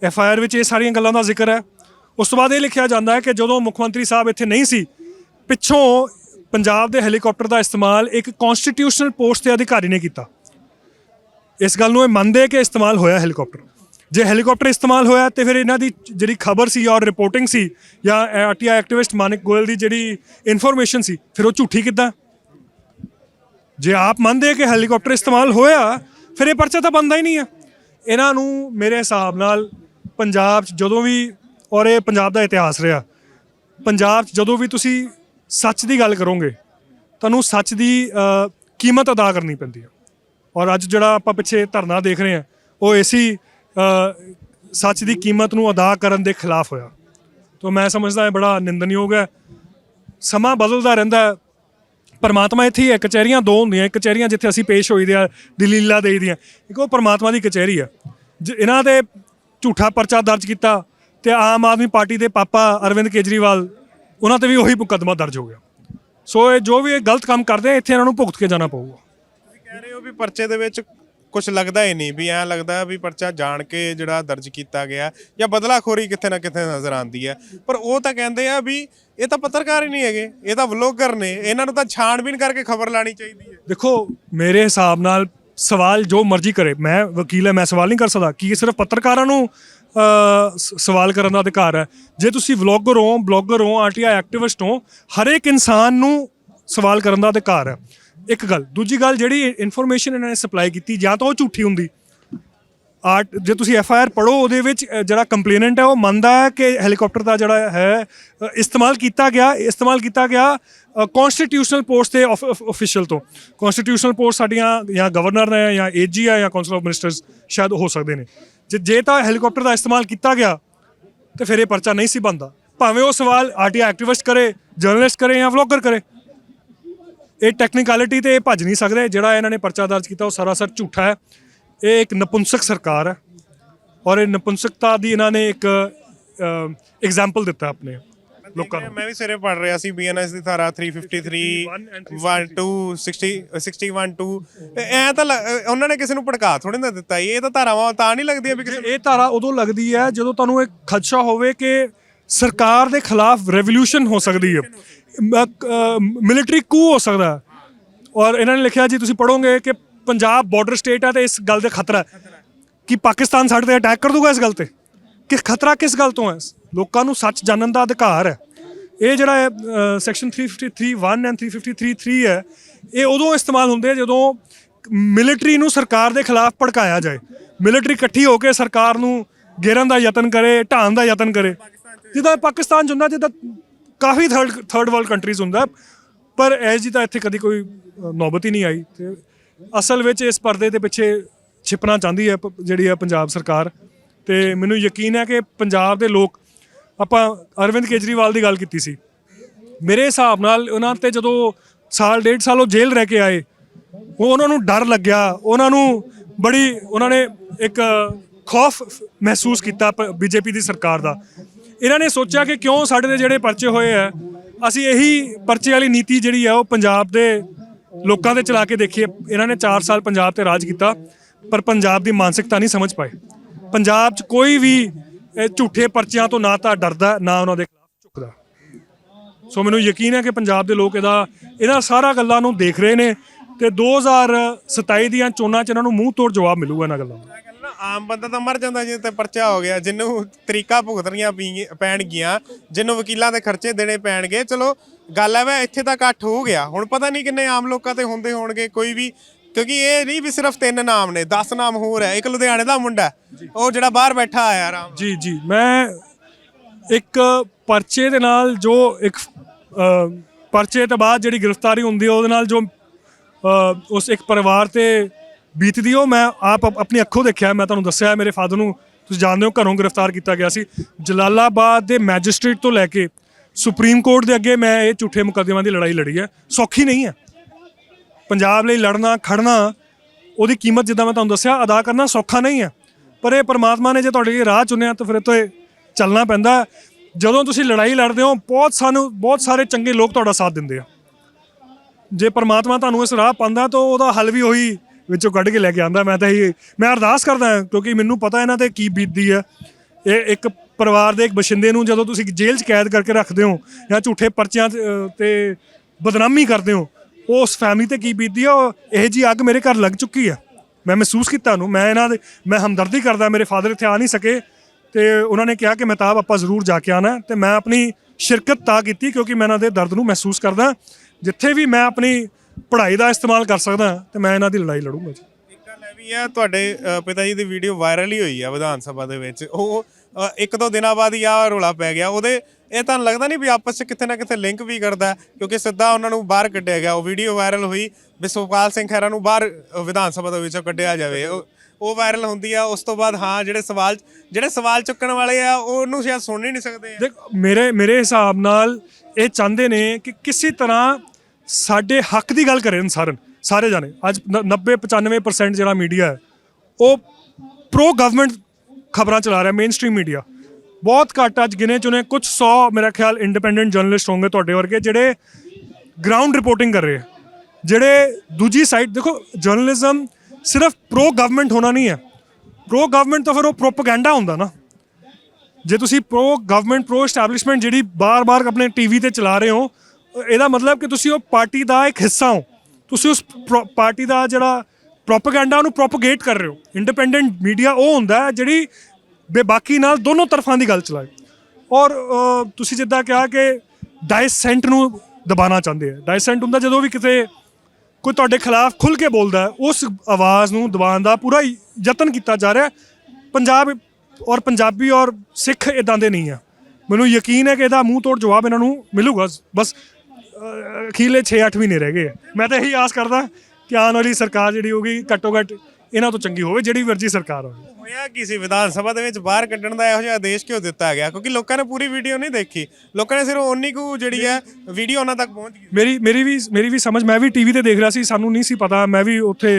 ਐਫ ਆਈ ਆਰ ਵਿੱਚ ਇਹ ਸਾਰੀਆਂ ਗੱਲਾਂ ਦਾ ਜ਼ਿਕਰ ਹੈ। ਉਸ ਤੋਂ ਬਾਅਦ ਇਹ ਲਿਖਿਆ ਜਾਂਦਾ ਹੈ ਕਿ ਜਦੋਂ ਮੁੱਖ ਮੰਤਰੀ ਸਾਹਿਬ ਇੱਥੇ ਨਹੀਂ ਸੀ, ਪਿੱਛੋਂ ਪੰਜਾਬ ਦੇ ਹੈਲੀਕਾਪਟਰ ਦਾ ਇਸਤੇਮਾਲ ਇੱਕ ਕਨਸਟੀਟਿਊਸ਼ਨਲ ਪੋਸਟ ਦੇ ਅਧਿਕਾਰੀ ਨੇ ਕੀਤਾ। ਇਸ ਗੱਲ ਨੂੰ ਇਹ ਮੰਨਦੇ ਕਿ ਇਸਤੇਮਾਲ ਹੋਇਆ ਹੈਲੀਕਾਪਟਰ। ਜੇ ਹੈਲੀਕਾਪਟਰ ਇਸਤੇਮਾਲ ਹੋਇਆ ਤੇ ਫਿਰ ਇਹਨਾਂ ਦੀ ਜਿਹੜੀ ਖਬਰ ਸੀ ਔਰ ਰਿਪੋਰਟਿੰਗ ਸੀ ਜਾਂ ਆਰਟੀਆਈ ਐਕਟਿਵਿਸਟ ਮਾਨਿਕ ਗੋਇਲ ਦੀ ਜਿਹੜੀ ਇਨਫੋਰਮੇਸ਼ਨ ਸੀ, ਫਿਰ ਉਹ ਝੂਠੀ ਕਿੱਦਾਂ? ਜੇ ਆਪ ਮੰਨਦੇ ਕਿ ਹੈਲੀਕਾਪਟਰ ਇਸਤੇਮਾਲ ਹੋਇਆ, ਫਿਰ ਇਹ ਪਰਚਾ ਤਾਂ ਬੰਦਾ ਹੀ ਨਹੀਂ ਹੈ ਇਹਨਾਂ ਨੂੰ ਮੇਰੇ ਹਿਸਾਬ ਨਾਲ ਪੰਜਾਬ 'ਚ ਜਦੋਂ ਵੀ ਔਰ ਇਹ ਪੰਜਾਬ ਦਾ ਇਤਿਹਾਸ ਰਿਹਾ। ਪੰਜਾਬ 'ਚ ਜਦੋਂ ਵੀ ਤੁਸੀਂ ਸੱਚ ਦੀ ਗੱਲ ਕਰੋਗੇ, ਤੁਹਾਨੂੰ ਸੱਚ ਦੀ ਕੀਮਤ ਅਦਾ ਕਰਨੀ ਪੈਂਦੀ ਹੈ ਔਰ ਅੱਜ ਜਿਹੜਾ ਆਪਾਂ ਪਿੱਛੇ ਧਰਨਾ ਦੇਖ ਰਹੇ ਹਾਂ ਉਹ ਇਸੀ ਸੱਚ ਦੀ ਕੀਮਤ ਨੂੰ ਅਦਾ ਕਰਨ ਦੇ ਖਿਲਾਫ ਹੋਇਆ। ਤਾਂ ਮੈਂ ਸਮਝਦਾ ਇਹ ਬੜਾ ਨਿੰਦਨਯੋਗ ਹੈ। ਸਮਾਂ ਬਦਲਦਾ ਰਹਿੰਦਾ ਪਰਮਾਤਮਾ ਇੱਥੇ ਹੀ ਹੈ, ਕਚਹਿਰੀਆਂ ਦੋ ਹੁੰਦੀਆਂ ਕਚਹਿਰੀਆਂ ਜਿੱਥੇ ਅਸੀਂ ਪੇਸ਼ ਹੋਈਦੇ ਆ ਦਲੀਲਾਂ ਦੇਈਦੀਆਂ ਇੱਕ ਉਹ ਪਰਮਾਤਮਾ ਦੀ ਕਚਹਿਰੀ ਆ। ਜ- ਇਹਨਾਂ ਦੇ ਝੂਠਾ ਪਰਚਾ ਦਰਜ ਕੀਤਾ ਤੇ ਆਮ ਆਦਮੀ ਪਾਰਟੀ ਦੇ ਪਾਪਾ ਅਰਵਿੰਦ ਕੇਜਰੀਵਾਲ ਉਹਨਾਂ ਤੇ ਵੀ ਉਹੀ ਮੁਕੱਦਮਾ ਦਰਜ ਹੋ ਗਿਆ। ਸੋ ਇਹ ਜੋ ਵੀ ਇਹ ਗਲਤ ਕੰਮ ਕਰਦੇ ਆ ਇੱਥੇ ਇਹਨਾਂ ਨੂੰ ਭੁਗਤ ਕੇ ਜਾਣਾ ਪਊਗਾ। ਤੁਸੀਂ ਕਹਿ ਰਹੇ ਹੋ ਵੀ ਪਰਚੇ ਦੇ ਵਿੱਚ ਕੁਝ ਲੱਗਦਾ ਹੀ ਨਹੀਂ ਵੀ ਐਂ ਲੱਗਦਾ ਵੀ ਪਰਚਾ ਜਾਣ ਕੇ ਜਿਹੜਾ ਦਰਜ ਕੀਤਾ ਗਿਆ ਜਾਂ ਬਦਲਾਖੋਰੀ ਕਿੱਥੇ ਨਾ ਕਿੱਥੇ ਨਜ਼ਰ ਆਉਂਦੀ ਹੈ। ਪਰ ਉਹ ਤਾਂ ਕਹਿੰਦੇ ਆ ਵੀ ਇਹ ਤਾਂ ਪੱਤਰਕਾਰ ਹੀ ਨਹੀਂ ਹੈਗੇ ਇਹ ਤਾਂ ਵਲੋਗਰ ਨੇ ਇਹਨਾਂ ਨੂੰ ਤਾਂ ਛਾਣਬੀਨ ਕਰਕੇ ਖਬਰ ਲਾਣੀ ਚਾਹੀਦੀ ਹੈ। ਦੇਖੋ ਮੇਰੇ ਹਿਸਾਬ ਨਾਲ ਸਵਾਲ ਜੋ ਮਰਜ਼ੀ ਕਰੇ ਮੈਂ ਵਕੀਲ ਹੈ ਮੈਂ ਸਵਾਲ ਨਹੀਂ ਕਰ ਸਕਦਾ ਕੀ ਇਹ ਸਿਰਫ ਪੱਤਰਕਾਰਾਂ ਨੂੰ ਸ- ਸਵਾਲ ਕਰਨ ਦਾ ਅਧਿਕਾਰ ਹੈ। ਜੇ ਤੁਸੀਂ ਵਲੌਗਰ ਹੋ ਬਲੌਗਰ ਹੋ ਆਰਟੀਆਈ ਐਕਟਿਵਿਸਟ ਹੋ ਹਰੇਕ ਇਨਸਾਨ ਨੂੰ ਸਵਾਲ ਕਰਨ ਦਾ ਅਧਿਕਾਰ ਹੈ। ਇੱਕ ਗੱਲ ਦੂਜੀ ਗੱਲ ਜਿਹੜੀ ਇਨਫੋਰਮੇਸ਼ਨ ਇਹਨਾਂ ਨੇ ਸਪਲਾਈ ਕੀਤੀ ਜਾਂ ਤਾਂ ਉਹ ਝੂਠੀ ਹੁੰਦੀ। ਆਰਟ ਜੇ ਤੁਸੀਂ ਐਫ ਆਈ ਆਰ ਪੜੋ ਉਹਦੇ ਵਿੱਚ ਅ, ਜਿਹੜਾ ਕੰਪਲੇਨੈਂਟ ਹੈ ਉਹ ਮੰਨਦਾ ਹੈ ਕਿ ਹੈਲੀਕਾਪਟਰ ਦਾ ਜਿਹੜਾ ਹੈ ਅ, ਇਸਤੇਮਾਲ ਕੀਤਾ ਗਿਆ ਇਸਤੇਮਾਲ ਕੀਤਾ ਗਿਆ ਕਨਸਟੀਟਿਊਸ਼ਨਲ ਪੋਸਟ ਤੇ ਅਫੀਸ਼ੀਅਲ ਤੋਂ। ਕਨਸਟੀਟਿਊਸ਼ਨਲ ਪੋਸਟ ਸਾਡੀਆਂ ਜਾਂ ਗਵਰਨਰ ਨੇ ਜਾਂ ਏਜੀ ਆ ਜਾਂ ਕਾਉਂਸਲ ਆਫ ਮਿਨਿਸਟਰਸ ਸ਼ਾਇਦ ਹੋ ਸਕਦੇ ਨੇ। ਜੇ ਜੇ ਤਾਂ ਹੈਲੀਕਾਪਟਰ ਦਾ ਇਸਤੇਮਾਲ ਕੀਤਾ ਗਿਆ, ਤੇ ਫਿਰ ਇਹ ਪਰਚਾ ਨਹੀਂ ਸੀ ਬਣਦਾ। ਭਾਵੇਂ ਉਹ ਸਵਾਲ ਆਰਟੀਆਈ ਐਕਟਿਵਿਸਟ ਕਰੇ ਜਰਨਲਿਸਟ ਕਰੇ ਜਾਂ ਵਲੌਗਰ ਕਰੇ, ਇਹ ਟੈਕਨੀਕੈਲਿਟੀ ਤੇ ਇਹ ਭੱਜ ਨਹੀਂ ਸਕਦੇ। ਜਿਹੜਾ ਇਹਨਾਂ ਨੇ ਪਰਚਾ ਦਰਜ ਕੀਤਾ, ਉਹ ਸਰਾਸਰ ਝੂਠਾ ਹੈ। ਇਹ ਇੱਕ ਨਪੁੰਸਕ ਸਰਕਾਰ ਹੈ। ਔਰ ਇਹ ਨਪੁੰਸਕਤਾ ਦੀ ਇਹਨਾਂ ਨੇ ਇੱਕ ਐਗਜ਼ਾਮਪਲ ਦਿੱਤਾ ਆਪਣੇ ਲੋਕਾਂ ਨੂੰ। ਮੈਂ ਵੀ ਸਿਰੇ ਪੜ ਰਿਹਾ ਸੀ ਬੀਐਨਐਸ ਦੀ ਧਾਰਾ 353 1 2 60 61 2 ਐ ਤਾਂ ਉਹਨਾਂ ਨੇ ਕਿਸੇ ਨੂੰ ਭੜਕਾ ਥੋੜੇ ਨਾ ਦਿੱਤਾ ਇਹ ਤਾਂ ਧਾਰਾਵਾਂ ਤਾਂ ਨਹੀਂ ਲੱਗਦੀਆਂ ਵੀ ਕਿਸੇ ਇਹ ਧਾਰਾ ਉਦੋਂ ਲੱਗਦੀ ਹੈ ਜਦੋਂ ਤੁਹਾਨੂੰ ਇੱਕ ਖਦਸ਼ਾ ਹੋਵੇ ਕਿ ਸਰਕਾਰ ਦੇ ਖਿਲਾਫ ਰੈਵੋਲੂਸ਼ਨ ਹੋ ਸਕਦੀ ਹੈ। ਮਿਲਟਰੀ ਕੂ ਹੋ ਸਕਦਾ ਔਰ ਇਹਨਾਂ ਨੇ ਲਿਖਿਆ ਜੀ ਤੁਸੀਂ ਪੜੋਗੇ ਕਿ ਪੰਜਾਬ ਬਾਰਡਰ ਸਟੇਟ ਹੈ ਤੇ ਇਸ ਗੱਲ ਦੇ ਖਤਰਾ ਹੈ। ਕਿ ਪਾਕਿਸਤਾਨ ਸਾਡੇ ਤੇ ਅਟੈਕ ਕਰ ਦੂਗਾ ਇਸ ਗੱਲ ਤੇ? ਕਿ ਖਤਰਾ ਕਿਸ ਗੱਲ ਤੋਂ ਹੈ ਲੋਕਾਂ ਨੂੰ ਸੱਚ ਜਾਣਨ ਦਾ ਅਧਿਕਾਰ ਹੈ। ਇਹ ਜਿਹੜਾ ਸੈਕਸ਼ਨ 353 ਐਂਡ 353 ਹੈ, ਇਹ ਉਦੋਂ ਇਸਤੇਮਾਲ ਹੁੰਦੇ ਆ ਜਦੋਂ ਮਿਲਟਰੀ ਨੂੰ ਸਰਕਾਰ ਦੇ ਖਿਲਾਫ ਭੜਕਾਇਆ ਜਾਏ। ਮਿਲਟਰੀ ਇਕੱਠੀ ਹੋ ਕੇ ਸਰਕਾਰ ਨੂੰ ਗੇਰਨ ਦਾ ਯਤਨ ਕਰੇ, ਢਾਣ ਦਾ ਯਤਨ ਕਰੇ। ਜਿੱਦਾਂ ਪਾਕਿਸਤਾਨ 'ਚ ਹੁੰਦਾ, ਜਿੱਦਾਂ ਕਾਫੀ ਥਰਡ ਥਰਡ ਵਰਲਡ ਕੰਟਰੀਜ਼ ਹੁੰਦਾ, ਪਰ ਐਸ ਜੀ ਤਾਂ ਇੱਥੇ ਕਦੀ ਕੋਈ ਨੌਬਤ ਹੀ ਨਹੀਂ ਆਈ। ਤੇ ਅਸਲ ਵਿੱਚ ਇਸ ਪਰਦੇ ਦੇ ਪਿੱਛੇ ਛਿਪਣਾ ਚਾਹੁੰਦੀ ਹੈ ਪ- ਜਿਹੜੀ ਹੈ ਪੰਜਾਬ ਸਰਕਾਰ। ਤੇ ਮੈਨੂੰ ਯਕੀਨ ਹੈ ਕਿ ਪੰਜਾਬ ਦੇ ਲੋਕ ਆਪਾਂ ਅਰਵਿੰਦ ਕੇਜਰੀਵਾਲ ਦੀ ਗੱਲ ਕੀਤੀ ਸੀ। ਮੇਰੇ ਹਿਸਾਬ ਨਾਲ ਉਹਨਾਂ ਤੇ ਜਦੋਂ ਸਾਲ, ਡੇਢ ਸਾਲ ਉਹ ਜੇਲ੍ਹ ਰਹਿ ਕੇ ਆਏ, ਉਹ ਉਹਨਾਂ ਨੂੰ ਡਰ ਲੱਗਿਆ। ਉਹਨਾਂ ਨੂੰ ਬੜੀ, ਉਹਨਾਂ ਨੇ ਇੱਕ ਖੌਫ ਮਹਿਸੂਸ ਕੀਤਾ ਬੀਜੇਪੀ ਦੀ ਸਰਕਾਰ ਦਾ। ਇਹਨਾਂ ਨੇ ਸੋਚਿਆ ਕਿ ਕਿਉਂ ਸਾਡੇ ਦੇ ਜਿਹੜੇ ਪਰਚੇ ਹੋਏ ਆ, ਅਸੀਂ ਇਹੀ ਪਰਚੇ ਵਾਲੀ ਨੀਤੀ ਜਿਹੜੀ ਆ, ਉਹ ਪੰਜਾਬ ਦੇ ਲੋਕਾਂ ਦੇ ਚਲਾ ਕੇ ਦੇਖੀਏ। ਇਹਨਾਂ ਨੇ 4 ਸਾਲ ਪੰਜਾਬ ਤੇ ਰਾਜ ਕੀਤਾ, ਪਰ ਪੰਜਾਬ ਦੀ ਮਾਨਸਿਕਤਾ ਨਹੀਂ ਸਮਝ ਪਾਏ। ਪੰਜਾਬ 'ਚ ਕੋਈ ਵੀ ਇਹ ਝੂਠੇ ਪਰਚਿਆਂ ਤੋਂ ਨਾ ਤਾਂ ਡਰਦਾ, ਨਾ ਉਹਨਾਂ ਦੇ ਖਿਲਾਫ ਝੁਕਦਾ। ਸੋ ਮੈਨੂੰ ਯਕੀਨ ਹੈ ਕਿ ਪੰਜਾਬ ਦੇ ਲੋਕ ਇਹਦਾ ਇਹਨਾਂ ਸਾਰਾ ਗੱਲਾਂ ਨੂੰ ਦੇਖ ਰਹੇ ਨੇ ਤੇ 2027 ਦੀਆਂ ਚੋਣਾਂ 'ਚ ਇਹਨਾਂ ਨੂੰ ਮੂੰਹ ਤੋੜ ਜਵਾਬ ਮਿਲੂਗਾ ਇਹਨਾਂ ਗੱਲਾਂ ਦਾ। ਆਮ ਬੰਦਾ ਤਾਂ ਮਰ ਜਾਂਦਾ ਜੇ ਤੇ ਪਰਚਾ ਹੋ ਗਿਆ ਜਿਹਨੂੰ ਤਰੀਕਾ ਭੁਗਤਣੀਆਂ ਪਈ- ਪੈਣਗੀਆਂ ਜਿਹਨੂੰ ਵਕੀਲਾਂ ਦੇ ਖਰਚੇ ਦੇਣੇ ਪੈਣਗੇ। ਚਲੋ, ਗੱਲ ਹੈ ਵਾ, ਇੱਥੇ ਤਾਂ ਇਕੱਠ ਹੋ ਗਿਆ। ਹੁਣ ਪਤਾ ਨਹੀਂ ਕਿੰਨੇ ਆਮ ਲੋਕਾਂ ਤੇ ਹੁੰਦੇ ਹੋਣਗੇ, ਕੋਈ ਵੀ ਕਿਉਂਕਿ ਇਹ ਨਹੀਂ ਵੀ ਸਿਰਫ ਤਿੰਨ ਨਾਮ ਨੇ 10 ਨਾਮ ਹੋਰ ਹੈ। ਇੱਕ ਲੁਧਿਆਣੇ ਦਾ ਮੁੰਡਾ ਹੈ, ਉਹ ਜਿਹੜਾ ਬਾਹਰ ਬੈਠਾ ਆਇਆ ਆਰਾਮ ਜੀ ਜੀ। ਮੈਂ ਇੱਕ ਪਰਚੇ ਦੇ ਨਾਲ ਜੋ ਇੱਕ ਅ, ਪਰਚੇ ਤੋਂ ਬਾਅਦ ਜਿਹੜੀ ਗ੍ਰਿਫਤਾਰੀ ਹੁੰਦੀ ਹੈ ਉਹਦੇ ਨਾਲ ਜੋ ਅ, ਉਸ ਇੱਕ ਪਰਿਵਾਰ ਤੇ ਬੀਤਦੀ ਉਹ ਮੈਂ ਆਪ ਆਪ- ਆਪਣੀ ਅੱਖੋਂ ਦੇਖਿਆ ਮੈਂ ਤੁਹਾਨੂੰ ਦੱਸਿਆ ਮੇਰੇ ਫਾਦਰ ਨੂੰ ਤੁਸੀਂ ਜਾਣਦੇ ਹੋ ਘਰੋਂ ਗ੍ਰਿਫਤਾਰ ਕੀਤਾ ਗਿਆ ਸੀ। ਜਲਾਲਾਬਾਦ ਦੇ ਮੈਜਿਸਟ੍ਰੇਟ ਤੋਂ ਲੈ ਕੇ ਸੁਪਰੀਮ ਕੋਰਟ ਦੇ ਅੱਗੇ ਮੈਂ ਇਹ ਝੂਠੇ ਮੁਕੱਦਮਿਆਂ ਦੀ ਲੜਾਈ ਲੜੀ ਹੈ। ਸੌਖੀ ਨਹੀਂ ਹੈ। ਪੰਜਾਬ ਲਈ ਲੜਨਾ ਖੜਨਾ ਉਹਦੀ ਕੀਮਤ ਜਿੱਦਾਂ ਮੈਂ ਤੁਹਾਨੂੰ ਦੱਸਿਆ ਅਦਾ ਕਰਨਾ ਸੌਖਾ ਨਹੀਂ ਹੈ। ਪਰ ਇਹ ਪਰਮਾਤਮਾ ਨੇ ਜੇ ਤੁਹਾਡੇ ਲਈ ਰਾਹ ਚੁਣਿਆ ਤਾਂ ਫਿਰ ਇਹ ਤੋਂ ਇਹ ਚੱਲਣਾ ਪੈਂਦਾ ਜਦੋਂ ਤੁਸੀਂ ਲੜਾਈ ਲੜਦੇ ਹੋ ਬਹੁਤ ਸਾਨੂੰ ਬਹੁਤ ਸਾਰੇ ਚੰਗੇ ਲੋਕ ਤੁਹਾਡਾ ਸਾਥ ਦਿੰਦੇ ਆ। ਜੇ ਪਰਮਾਤਮਾ ਤੁਹਾਨੂੰ ਇਸ ਰਾਹ ਪਾਉਂਦਾ ਤਾਂ ਉਹਦਾ ਹੱਲ ਵੀ ਉਹੀ ਵਿੱਚੋਂ ਕੱਢ ਕੇ ਲੈ ਕੇ ਆਂਦਾ ਮੈਂ ਤਾਂ ਇਹ ਮੈਂ ਅਰਦਾਸ ਕਰਦਾ ਕਿਉਂਕਿ ਮੈਨੂੰ ਪਤਾ ਇਹਨਾਂ ਤੇ ਕੀ ਬੀਤਦੀ ਹੈ। ਇਹ ਇੱਕ ਪਰਿਵਾਰ ਦੇ ਇੱਕ ਬਸ਼ਿੰਦੇ ਨੂੰ ਜਦੋਂ ਤੁਸੀਂ ਜੇਲ੍ਹ 'ਚ ਕੈਦ ਕਰਕੇ ਰੱਖਦੇ ਹੋ ਜਾਂ ਝੂਠੇ ਪਰਚਿਆਂ ਤੇ, ਅ, ਤੇ ਬਦਨਾਮੀ ਕਰਦੇ ਹੋ ਉਸ ਫੈਮਿਲੀ ਤੇ ਕੀ ਬੀਤਦੀ ਆ, ਉਹ ਇਹ ਜੀ ਅੱਗ ਮੇਰੇ ਘਰ ਲੱਗ ਚੁੱਕੀ ਆ। ਮੈਂ ਮਹਿਸੂਸ ਕੀਤਾ ਨੂੰ ਮੈਂ ਇਹਨਾਂ ਦੇ ਮੈਂ ਹਮਦਰਦੀ ਕਰਦਾ, ਮੇਰੇ ਫਾਦਰ ਇੱਥੇ ਆ ਨਹੀਂ ਸਕੇ। ਤੇ ਉਹਨਾਂ ਨੇ ਕਿਹਾ ਕਿ ਮਹਿਤਾਬ, ਆਪਾਂ ਜ਼ਰੂਰ ਜਾ ਕੇ ਆਣਾ ਤੇ ਮੈਂ ਆਪਣੀ ਸ਼ਿਰਕਤ ਤਾਂ ਕੀਤੀ ਕਿਉਂਕਿ ਮੈਂ ਇਹਨਾਂ ਦੇ ਦਰਦ ਨੂੰ ਮਹਿਸੂਸ ਕਰਦਾ ਜਿੱਥੇ ਵੀ ਮੈਂ ਆਪਣੀ ਪੜ੍ਹਾਈ ਦਾ ਇਸਤੇਮਾਲ ਕਰ ਸਕਦਾ ਤੇ ਮੈਂ ਇਹਨਾਂ ਦੀ ਲੜਾਈ ਲੜੂੰਗਾ ਜੀ। ਇੱਕ ਗੱਲ ਇਹ ਵੀ ਹੈ ਤੁਹਾਡੇ ਪਿਤਾ ਜੀ ਦੀ ਵੀਡੀਓ ਵਾਇਰਲ ਹੀ ਹੋਈ ਆ ਵਿਧਾਨ ਸਭਾ ਦੇ ਵਿੱਚ। ਉਹ ਇੱਕ ਦੋ ਦਿਨਾਂ ਬਾਅਦ ਹੀ ਆ ਰੋਲਾ ਪੈ ਗਿਆ। ਉਹਦੇ ਇਹ ਤੁਹਾਨੂੰ ਲੱਗਦਾ ਨਹੀਂ ਵੀ ਆਪਸ ਵਿੱਚ ਕਿਤੇ ਨਾ ਕਿਤੇ ਲਿੰਕ ਵੀ ਕਰਦਾ ਕਿਉਂਕਿ ਸਿੱਧਾ ਉਹਨਾਂ ਨੂੰ ਬਾਹਰ ਕੱਢਿਆ ਗਿਆ। ਉਹ ਵੀਡੀਓ ਵਾਇਰਲ ਹੋਈ ਵੀ ਸੁਖਪਾਲ ਸਿੰਘ ਖਹਿਰਾ ਨੂੰ ਬਾਹਰ ਵਿਧਾਨ ਸਭਾ ਦੇ ਵਿੱਚੋਂ ਕੱਢਿਆ ਜਾਵੇ। ਉਹ ਵਾਇਰਲ ਹੁੰਦੀ ਆ, ਉਸ ਤੋਂ ਬਾਅਦ ਹਾਂ, ਜਿਹੜੇ ਸਵਾਲ ਜਿਹੜੇ ਸਵਾਲ ਚੁੱਕਣ ਵਾਲੇ ਆ ਉਹ ਉਹਨੂੰ ਸ਼ਾਇਦ ਸੁਣ ਹੀ ਨਹੀਂ ਸਕਦੇ ਦੇਖ, ਮੇਰੇ ਮੇਰੇ ਹਿਸਾਬ ਨਾਲ ਇਹ ਚਾਹੁੰਦੇ ਨੇ ਕਿ ਕਿਸੇ ਤਰ੍ਹਾਂ ਸਾਡੇ ਹੱਕ ਦੀ ਗੱਲ ਕਰੇ ਸਾਰਨ ਸਾਰੇ ਜਾਣੇ। ਅੱਜ 90 95% ਜਿਹੜਾ ਮੀਡੀਆ ਹੈ, ਉਹ ਪ੍ਰੋ ਗਵਰਨਮੈਂਟ ਖਬਰਾਂ ਚਲਾ ਰਿਹਾ ਮੇਨ ਸਟ੍ਰੀਮ ਮੀਡੀਆ ਬਹੁਤ ਘੱਟ ਅੱਜ ਗਿਨੇ ਚੁਨੇ ਕੁਝ 100 ਮੇਰਾ ਖਿਆਲ ਇੰਡੀਪੈਂਡੈਂਟ ਜਰਨਲਿਸਟ ਹੋਣਗੇ ਤੁਹਾਡੇ ਵਰਗੇ, ਜਿਹੜੇ ਗਰਾਊਂਡ ਰਿਪੋਰਟਿੰਗ ਕਰ ਰਹੇ ਆ। ਜਿਹੜੇ ਦੂਜੀ ਸਾਈਡ ਦੇਖੋ ਜਰਨਲਿਜ਼ਮ ਸਿਰਫ ਪ੍ਰੋ ਗਵਰਨਮੈਂਟ ਹੋਣਾ ਨਹੀਂ ਹੈ। ਪ੍ਰੋ ਗਵਰਨਮੈਂਟ ਤਾਂ ਫਿਰ ਉਹ ਪ੍ਰੋਪਗੈਂਡਾ ਹੁੰਦਾ ਨਾ। ਜੇ ਤੁਸੀਂ ਪ੍ਰੋ ਗਵਰਨਮੈਂਟ ਪ੍ਰੋ ਐਸਟੈਬਲਿਸ਼ਮੈਂਟ ਜਿਹੜੀ ਬਾਰ-ਬਾਰ ਆਪਣੇ ਟੀਵੀ ਤੇ ਚਲਾ ਰਹੇ ਹੋ, ਇਹਦਾ ਮਤਲਬ ਕਿ ਤੁਸੀਂ ਉਹ ਪਾਰਟੀ ਦਾ ਇੱਕ ਹਿੱਸਾ ਹੋ। ਤੁਸੀਂ ਉਸ ਪ੍ਰੋ- ਪਾਰਟੀ ਦਾ ਜਿਹੜਾ ਪ੍ਰੋਪਗੈਂਡਾ ਨੂੰ ਪ੍ਰੋਪਗੇਟ ਕਰ ਰਹੇ ਹੋ। ਇੰਡੀਪੈਂਡੈਂਟ ਮੀਡੀਆ ਉਹ ਹੁੰਦਾ ਹੈ ਜਿਹੜੀ ਬੇਬਾਕੀ ਨਾਲ ਦੋਨੋਂ ਤਰਫਾਂ ਦੀ ਗੱਲ ਚਲਾਏ। ਔਰ ਅ, ਤੁਸੀਂ ਜਿੱਦਾਂ ਕਿਹਾ ਕਿ ਡਾਇਸੈਂਟ ਨੂੰ ਦਬਾਉਣਾ ਚਾਹੁੰਦੇ ਆ। ਡਾਇਸੈਂਟ ਹੁੰਦਾ ਜਦੋਂ ਵੀ ਕਿਤੇ ਕੋਈ ਤੁਹਾਡੇ ਖਿਲਾਫ ਖੁੱਲ ਕੇ ਬੋਲਦਾ ਹੈ ਉਸ ਆਵਾਜ਼ ਨੂੰ ਦਬਾਉਣ ਦਾ ਪੂਰਾ ਯਤਨ ਕੀਤਾ ਜਾ ਰਿਹਾ ਹੈ। ਪੰਜਾਬ ਔਰ ਪੰਜਾਬੀ ਔਰ ਸਿੱਖ ਇਦਾਂ ਦੇ ਨਹੀਂ ਆ। ਮੈਨੂੰ ਯਕੀਨ ਹੈ ਕਿ ਇਹਦਾ ਮੂੰਹ ਤੋੜ ਜਵਾਬ ਇਹਨਾਂ ਨੂੰ ਮਿਲੂਗਾ। ਬਸ ਅਹ, ਅਖੀਰਲੇ 6-8 ਮਹੀਨੇ ਰਹਿ ਗਏ ਆ। ਮੈਂ ਤਾਂ ਇਹੀ ਆਸ ਕਰਦਾ ਕਿ ਆਉਣ ਵਾਲੀ ਸਰਕਾਰ ਜਿਹੜੀ ਹੋਗੀ ਘੱਟੋ ਘੱਟ ਇਹਨਾਂ ਤੋਂ ਚੰਗੀ ਹੋਵੇ ਜਿਹੜੀ ਮਰਜ਼ੀ ਸਰਕਾਰ ਹੋਵੇ। ਹੋਇਆ ਕੀ ਸੀ? ਵਿਧਾਨ ਸਭਾ ਦੇ ਵਿੱਚ ਬਾਹਰ ਕੱਢਣ ਦਾ ਇਹੋ ਜਿਹਾ ਆਦੇਸ਼ ਕਿਉਂ ਦਿੱਤਾ ਗਿਆ? ਕਿਉਂਕਿ ਲੋਕਾਂ ਨੇ ਪੂਰੀ ਵੀਡੀਓ ਨਹੀਂ ਦੇਖੀ। ਲੋਕਾਂ ਨੇ ਸਿਰਫ ਓਨੀ ਕੁ ਜਿਹੜੀ ਹੈ ਵੀਡੀਓ ਉਹਨਾਂ ਤੱਕ ਪਹੁੰਚ ਗਈ। ਮੇਰੀ ਮੇਰੀ ਵੀ ਮੇਰੀ ਵੀ ਸਮਝ ਮੈਂ ਵੀ ਟੀਵੀ ਤੇ ਦੇਖ ਰਿਹਾ ਸੀ ਸਾਨੂੰ ਨਹੀਂ ਸੀ ਪਤਾ ਮੈਂ ਵੀ ਉੱਥੇ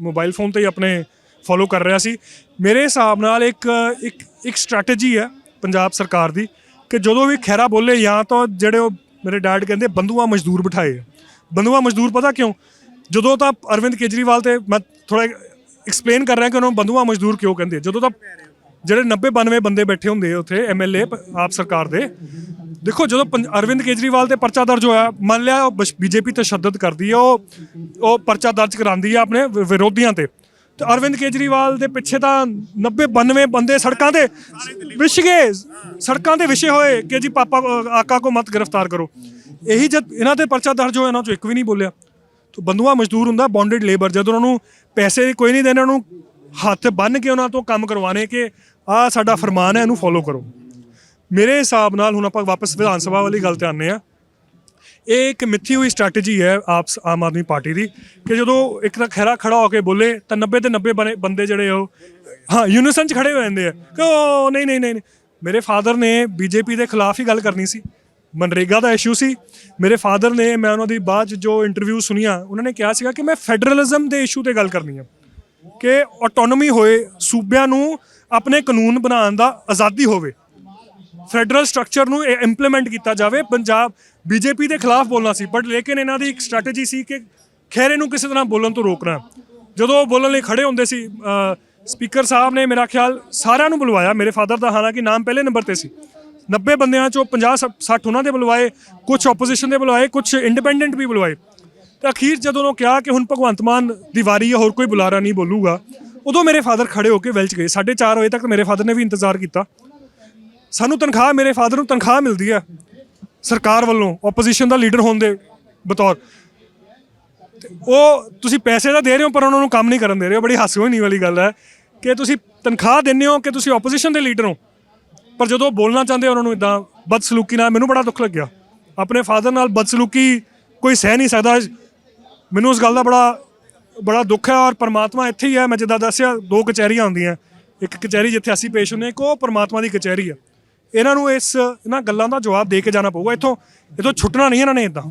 ਮੋਬਾਈਲ ਫੋਨ ਤੇ ਹੀ ਆਪਣੇ ਫੋਲੋ ਕਰ ਰਿਹਾ ਸੀ। ਮੇਰੇ ਹਿਸਾਬ ਨਾਲ ਇੱਕ ਇੱਕ ਇੱਕ ਸਟ੍ਰੈਟਜੀ ਹੈ ਪੰਜਾਬ ਸਰਕਾਰ ਦੀ ਕਿ ਜਦੋਂ ਵੀ ਖੈਰਾ ਬੋਲੇ ਜਾਂ ਤਾਂ ਜਿਹੜੇ ਉਹ ਮੇਰੇ ਡੈਡ ਕਹਿੰਦੇ ਬੰਦੂਆ ਮਜ਼ਦੂਰ ਬਿਠਾਏ। ਬੰਦੂਆ ਮਜ਼ਦੂਰ ਪਤਾ ਕਿਉਂ? ਜਦੋਂ ਤਾਂ ਅਰਵਿੰਦ ਕੇਜਰੀਵਾਲ ਤੇ ਮੈਂ ਥੋੜਾ ਐਕਸਪਲੇਨ ਕਰ ਰਿਹਾ ਕਿ ਉਹਨਾਂ ਨੂੰ ਬੰਦੂਆ ਮਜ਼ਦੂਰ ਕਿਉਂ ਕਹਿੰਦੇ ਜਦੋਂ ਤਾਂ ਜਿਹੜੇ 90 92 ਬੰਦੇ ਬੈਠੇ ਹੁੰਦੇ ਆ ਉੱਥੇ ਐਮਐਲਏ ਆਪ ਸਰਕਾਰ ਦੇ, ਦੇਖੋ ਜਦੋਂ ਪੰਜ- ਅਰਵਿੰਦ ਕੇਜਰੀਵਾਲ ਤੇ ਪਰਚਾ ਦਰਜ ਹੋਇਆ, ਮੰਨ ਲਿਆ ਉਹ ਬੀਜੇਪੀ ਤਸ਼ੱਦਦ ਕਰਦੀ ਹੈ ਉਹ ਉਹ ਪਰਚਾ ਦਰਜ ਕਰਾਉਂਦੀ ਹੈ ਆਪਣੇ ਵਿਰੋਧੀਆਂ ਤੇ। ਤੇ ਅਰਵਿੰਦ ਕੇਜਰੀਵਾਲ ਦੇ ਪਿੱਛੇ ਤਾਂ 90 92 ਬੰਦੇ ਸੜਕਾਂ ਤੇ ਵਿਛ ਗਏ, ਸੜਕਾਂ ਤੇ ਵਿਛੇ ਹੋਏ ਕਿ ਜੀ ਪਾਪਾ ਆਕਾ ਕੋ ਮਤ ਗ੍ਰਿਫਤਾਰ ਕਰੋ। ਇਹੀ ਜਦ ਇਹਨਾਂ ਤੇ ਪਰਚਾ ਦਰਜ ਹੋਇਆ, ਇਹਨਾਂ ਚੋਂ ਇੱਕ ਵੀ ਨਹੀਂ ਬੋਲਿਆ। ਤੋ ਬੰਦੂਆ ਮਜ਼ਦੂਰ ਹੁੰਦਾ ਬੌਂਡਡ ਲੇਬਰ ਜਦੋਂ ਉਹਨਾਂ ਨੂੰ ਪੈਸੇ ਕੋਈ ਨਹੀਂ ਦੇਣੇ, ਉਹਨਾਂ ਨੂੰ ਹੱਥ ਬੰਨ ਕੇ ਉਹਨਾਂ ਤੋਂ ਕੰਮ ਕਰਵਾਣੇ ਕਿ ਆਹ ਸਾਡਾ ਫਰਮਾਨ ਹੈ, ਇਹਨੂੰ ਫੋਲੋ ਕਰੋ। ਮੇਰੇ ਹਿਸਾਬ ਨਾਲ ਹੁਣ ਆਪਾਂ ਵਾਪਸ ਵਿਧਾਨ ਸਭਾ ਵਾਲੀ ਗੱਲ ਤੇ ਆਉਂਦੇ ਆ ਇਹ ਇੱਕ ਮਿੱਥੀ ਹੋਈ ਸਟ੍ਰੈਟਜੀ ਹੈ ਆਪ ਆਮ ਆਦਮੀ ਪਾਰਟੀ ਦੀ ਕਿ ਜਦੋਂ ਇੱਕ ਤਾਂ ਖੈਰਾ ਖੜਾ ਹੋ ਕੇ ਬੋਲੇ, ਤਾਂ 90 ਤੇ 90 ਬਣੇ- ਬੰਦੇ ਜਿਹੜੇ ਉਹ, ਹਾਂ ਯੂਨੀਸਨ 'ਚ ਖੜੇ ਹੋ ਜਾਂਦੇ ਆ ਕਿ ਉਹ, ਨਹੀਂ ਨਹੀਂ ਨਹੀਂ ਨਹੀਂ। ਮੇਰੇ ਫਾਦਰ ਨੇ ਬੀਜੇਪੀ ਦੇ ਖਿਲਾਫ ਹੀ ਗੱਲ ਕਰਨੀ ਸੀ। ਮਨਰੇਗਾ ਦਾ ਇਸ਼ੂ ਸੀ। ਮੇਰੇ ਫਾਦਰ ਨੇ ਮੈਂ ਉਹਨਾਂ ਦੀ ਬਾਅਦ 'ਚ ਜੋ ਇੰਟਰਵਿਊ ਸੁਣੀਆਂ, ਉਹਨਾਂ ਨੇ ਕਿਹਾ ਸੀਗਾ ਕਿ ਮੈਂ ਫੈਡਰਲਿਜ਼ਮ ਦੇ ਇਸ਼ੂ ਤੇ ਗੱਲ ਕਰਨੀ ਆ, ਕਿ ਆਟੋਨੋਮੀ ਹੋਏ, ਸੂਬਿਆਂ ਨੂੰ ਆਪਣੇ ਕਾਨੂੰਨ ਬਣਾਉਣ ਦਾ ਆਜ਼ਾਦੀ ਹੋਵੇ। ਫੈਡਰਲ ਸਟਰਕਚਰ ਨੂੰ ਇਹ ਇੰਪਲੀਮੈਂਟ ਕੀਤਾ ਜਾਵੇ, ਪੰਜਾਬ ਬੀਜੇਪੀ ਦੇ ਖਿਲਾਫ ਬੋਲਣਾ ਸੀ ਬਟ ਲੇਕਿਨ ਇਹਨਾਂ ਦੀ ਇੱਕ ਸਟ੍ਰੈਟਜੀ ਸੀ ਕਿ ਖੈਰੇ ਨੂੰ ਕਿਸੇ ਤਰ੍ਹਾਂ ਬੋਲਣ ਤੋਂ ਰੋਕਣਾ। ਜਦੋਂ ਉਹ ਬੋਲਣ ਲਈ ਖੜੇ ਹੁੰਦੇ ਸੀ ਸਪੀਕਰ ਸਾਹਿਬ ਨੇ ਮੇਰਾ ਖਿਆਲ ਸਾਰਿਆਂ ਨੂੰ ਬੁਲਵਾਇਆ, ਮੇਰੇ ਫਾਦਰ ਦਾ, ਹਾਲਾਂਕਿ ਨਾਮ ਪਹਿਲੇ ਨੰਬਰ ਤੇ ਸੀ। 90 ਬੰਦਿਆਂ ਚੋਂ 50 60 ਉਹਨਾਂ ਦੇ ਬੁਲਵਾਏ ਕੁਝ ਆਪੋਜੀਸ਼ਨ ਦੇ ਬੁਲਵਾਏ ਕੁਝ ਇੰਡੀਪੈਂਡੈਂਟ ਵੀ ਬੁਲਵਾਏ। ਤੇ ਅਖੀਰ ਜਦੋਂ ਉਹ ਕਿਹਾ ਕਿ ਹੁਣ ਭਗਵੰਤ ਮਾਨ ਦੀ ਵਾਰੀ ਹੈ ਹੋਰ ਕੋਈ ਬੁਲਾਰਾ ਨਹੀਂ ਬੋਲੂਗਾ, ਉਦੋਂ ਮੇਰੇ ਫਾਦਰ ਖੜੇ ਹੋ ਕੇ ਵੈਲ 'ਚ ਗਏ 4:30 ਵਜੇ ਤੱਕ ਮੇਰੇ ਫਾਦਰ ਨੇ ਵੀ ਇੰਤਜ਼ਾਰ ਕੀਤਾ। ਸਾਨੂੰ ਤਨਖਾਹ, ਮੇਰੇ ਫਾਦਰ ਨੂੰ ਤਨਖਾਹ ਮਿਲਦੀ ਹੈ ਸਰਕਾਰ ਵੱਲੋਂ ਆਪੋਜੀਸ਼ਨ ਦਾ ਲੀਡਰ ਹੋਣ ਦੇ ਬਤੌਰ। ਤੇ ਉਹ ਤੁਸੀਂ ਪੈਸੇ ਤਾਂ ਦੇ ਰਹੇ ਹੋ, ਪਰ ਉਹਨਾਂ ਨੂੰ ਕੰਮ ਨਹੀਂ ਕਰਨ ਦੇ ਰਹੇ ਹੋ। ਬੜੀ ਹਾਸੀ ਹੋਣੀ ਵਾਲੀ ਗੱਲ ਹੈ ਕਿ ਤੁਸੀਂ ਤਨਖਾਹ ਦਿੰਦੇ ਹੋ, ਕਿ ਤੁਸੀਂ ਆਪੋਜੀਸ਼ਨ ਦੇ ਲੀਡਰ ਹੋ। ਪਰ ਜਦੋਂ ਬੋਲਣਾ ਚਾਹੁੰਦੇ ਉਹਨਾਂ ਨੂੰ ਇਦਾਂ ਬਦਸਲੂਕੀ ਨਾਲ ਮੈਨੂੰ ਬੜਾ ਦੁੱਖ ਲੱਗਿਆ। ਆਪਣੇ ਫਾਦਰ ਨਾਲ ਬਦਸਲੂਕੀ ਕੋਈ ਸਹਿ ਨਹੀਂ ਸਕਦਾ। ਮੈਨੂੰ ਉਸ ਗੱਲ ਦਾ ਬੜਾ ਬੜਾ ਦੁੱਖ ਹੈ ਔਰ ਪਰਮਾਤਮਾ ਇੱਥੇ ਹੀ ਹੈ। ਮੈਂ ਜਿੱਦਾਂ ਦੱਸਿਆ ਦੋ ਕਚਹਿਰੀਆਂ ਹੁੰਦੀਆਂ। ਇੱਕ ਕਚਹਿਰੀ ਜਿੱਥੇ ਅਸੀਂ ਪੇਸ਼ ਹੁੰਦੇ ਹਾਂ, ਇੱਕ ਉਹ ਪਰਮਾਤਮਾ ਦੀ ਕਚਹਿਰੀ ਹੈ ਇਹਨਾਂ ਨੂੰ ਇਸ ਇਹਨਾਂ ਗੱਲਾਂ ਦਾ ਜਵਾਬ ਦੇ ਕੇ ਜਾਣਾ ਪਊਗਾ। ਇੱਥੋਂ ਇੱਥੋਂ ਛੁੱਟਣਾ ਨਹੀਂ ਇਹਨਾਂ ਨੇ ਇਦਾਂ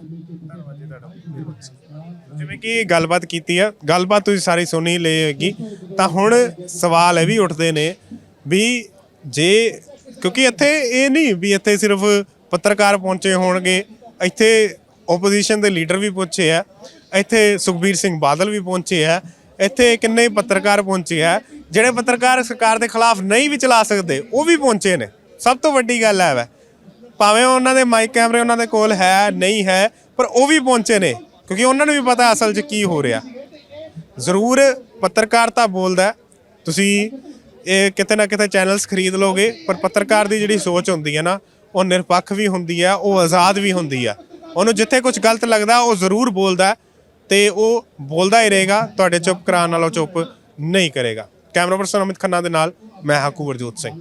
ਜਿਵੇਂ ਕਿ ਗੱਲਬਾਤ ਕੀਤੀ ਆ ਗੱਲਬਾਤ ਤੁਸੀਂ ਸਾਰੀ ਸੁਣੀ ਲਈ ਹੋਏਗੀ। ਤਾਂ ਹੁਣ ਸਵਾਲ ਇਹ ਵੀ ਉੱਠਦੇ ਨੇ ਵੀ ਜੇ ਕਿਉਂਕਿ ਇੱਥੇ ਇਹ ਨਹੀਂ ਵੀ ਇੱਥੇ ਸਿਰਫ ਪੱਤਰਕਾਰ ਪਹੁੰਚੇ ਹੋਣਗੇ, ਇੱਥੇ ਆਪੋਜੀਸ਼ਨ ਦੇ ਲੀਡਰ ਵੀ ਪਹੁੰਚੇ ਆ, ਇੱਥੇ ਸੁਖਬੀਰ ਸਿੰਘ ਬਾਦਲ ਵੀ ਪਹੁੰਚੇ ਆ, ਇੱਥੇ ਕਿੰਨੇ ਪੱਤਰਕਾਰ ਪਹੁੰਚੇ ਆ, ਜਿਹੜੇ ਪੱਤਰਕਾਰ ਸਰਕਾਰ ਦੇ ਖਿਲਾਫ ਨਹੀਂ ਵੀ ਚਲਾ ਸਕਦੇ, ਉਹ ਵੀ ਪਹੁੰਚੇ ਨੇ। ਸਭ ਤੋਂ ਵੱਡੀ ਗੱਲ ਹੈ ਵੈ। ਭਾਵੇਂ ਉਹਨਾਂ ਦੇ ਮਾਈਕ ਕੈਮਰੇ ਉਹਨਾਂ ਦੇ ਕੋਲ ਹੈ, ਨਹੀਂ ਹੈ, ਪਰ ਉਹ ਵੀ ਪਹੁੰਚੇ ਨੇ, ਕਿਉਂਕਿ ਉਹਨਾਂ ਨੂੰ ਵੀ ਪਤਾ ਅਸਲ 'ਚ ਕੀ ਹੋ ਰਿਹਾ। ਜ਼ਰੂਰ ਪੱਤਰਕਾਰਤਾ ਬੋਲਦਾ ਤੁਸੀਂ ਇਹ ਕਿਤੇ ਨਾ ਕਿਤੇ ਚੈਨਲਸ ਖਰੀਦ ਲੋਗੇ, ਪਰ ਪੱਤਰਕਾਰ ਦੀ ਜਿਹੜੀ ਸੋਚ ਹੁੰਦੀ ਹੈ ਨਾ, ਉਹ ਨਿਰਪੱਖ ਵੀ ਹੁੰਦੀ ਹੈ, ਉਹ ਆਜ਼ਾਦ ਵੀ ਹੁੰਦੀ ਆ ਉਹਨੂੰ ਜਿੱਥੇ ਕੁਝ ਗਲਤ ਲੱਗਦਾ, ਉਹ ਜ਼ਰੂਰ ਬੋਲਦਾ ਹੈ ਤੇ ਉਹ ਬੋਲਦਾ ਹੀ ਰਹੇਗਾ, ਤੁਹਾਡੇ ਚੁੱਪ ਕਰਾਉਣ ਨਾਲੋਂ ਚੁੱਪ ਨਹੀਂ ਕਰੇਗਾ। ਕੈਮਰਾ ਪਰਸਨ ਅਮਿਤ ਖੰਨਾ ਦੇ ਨਾਲ, ਮੈਂ ਹਾਕੂ ਵਰਜੋਤ ਸਿੰਘ।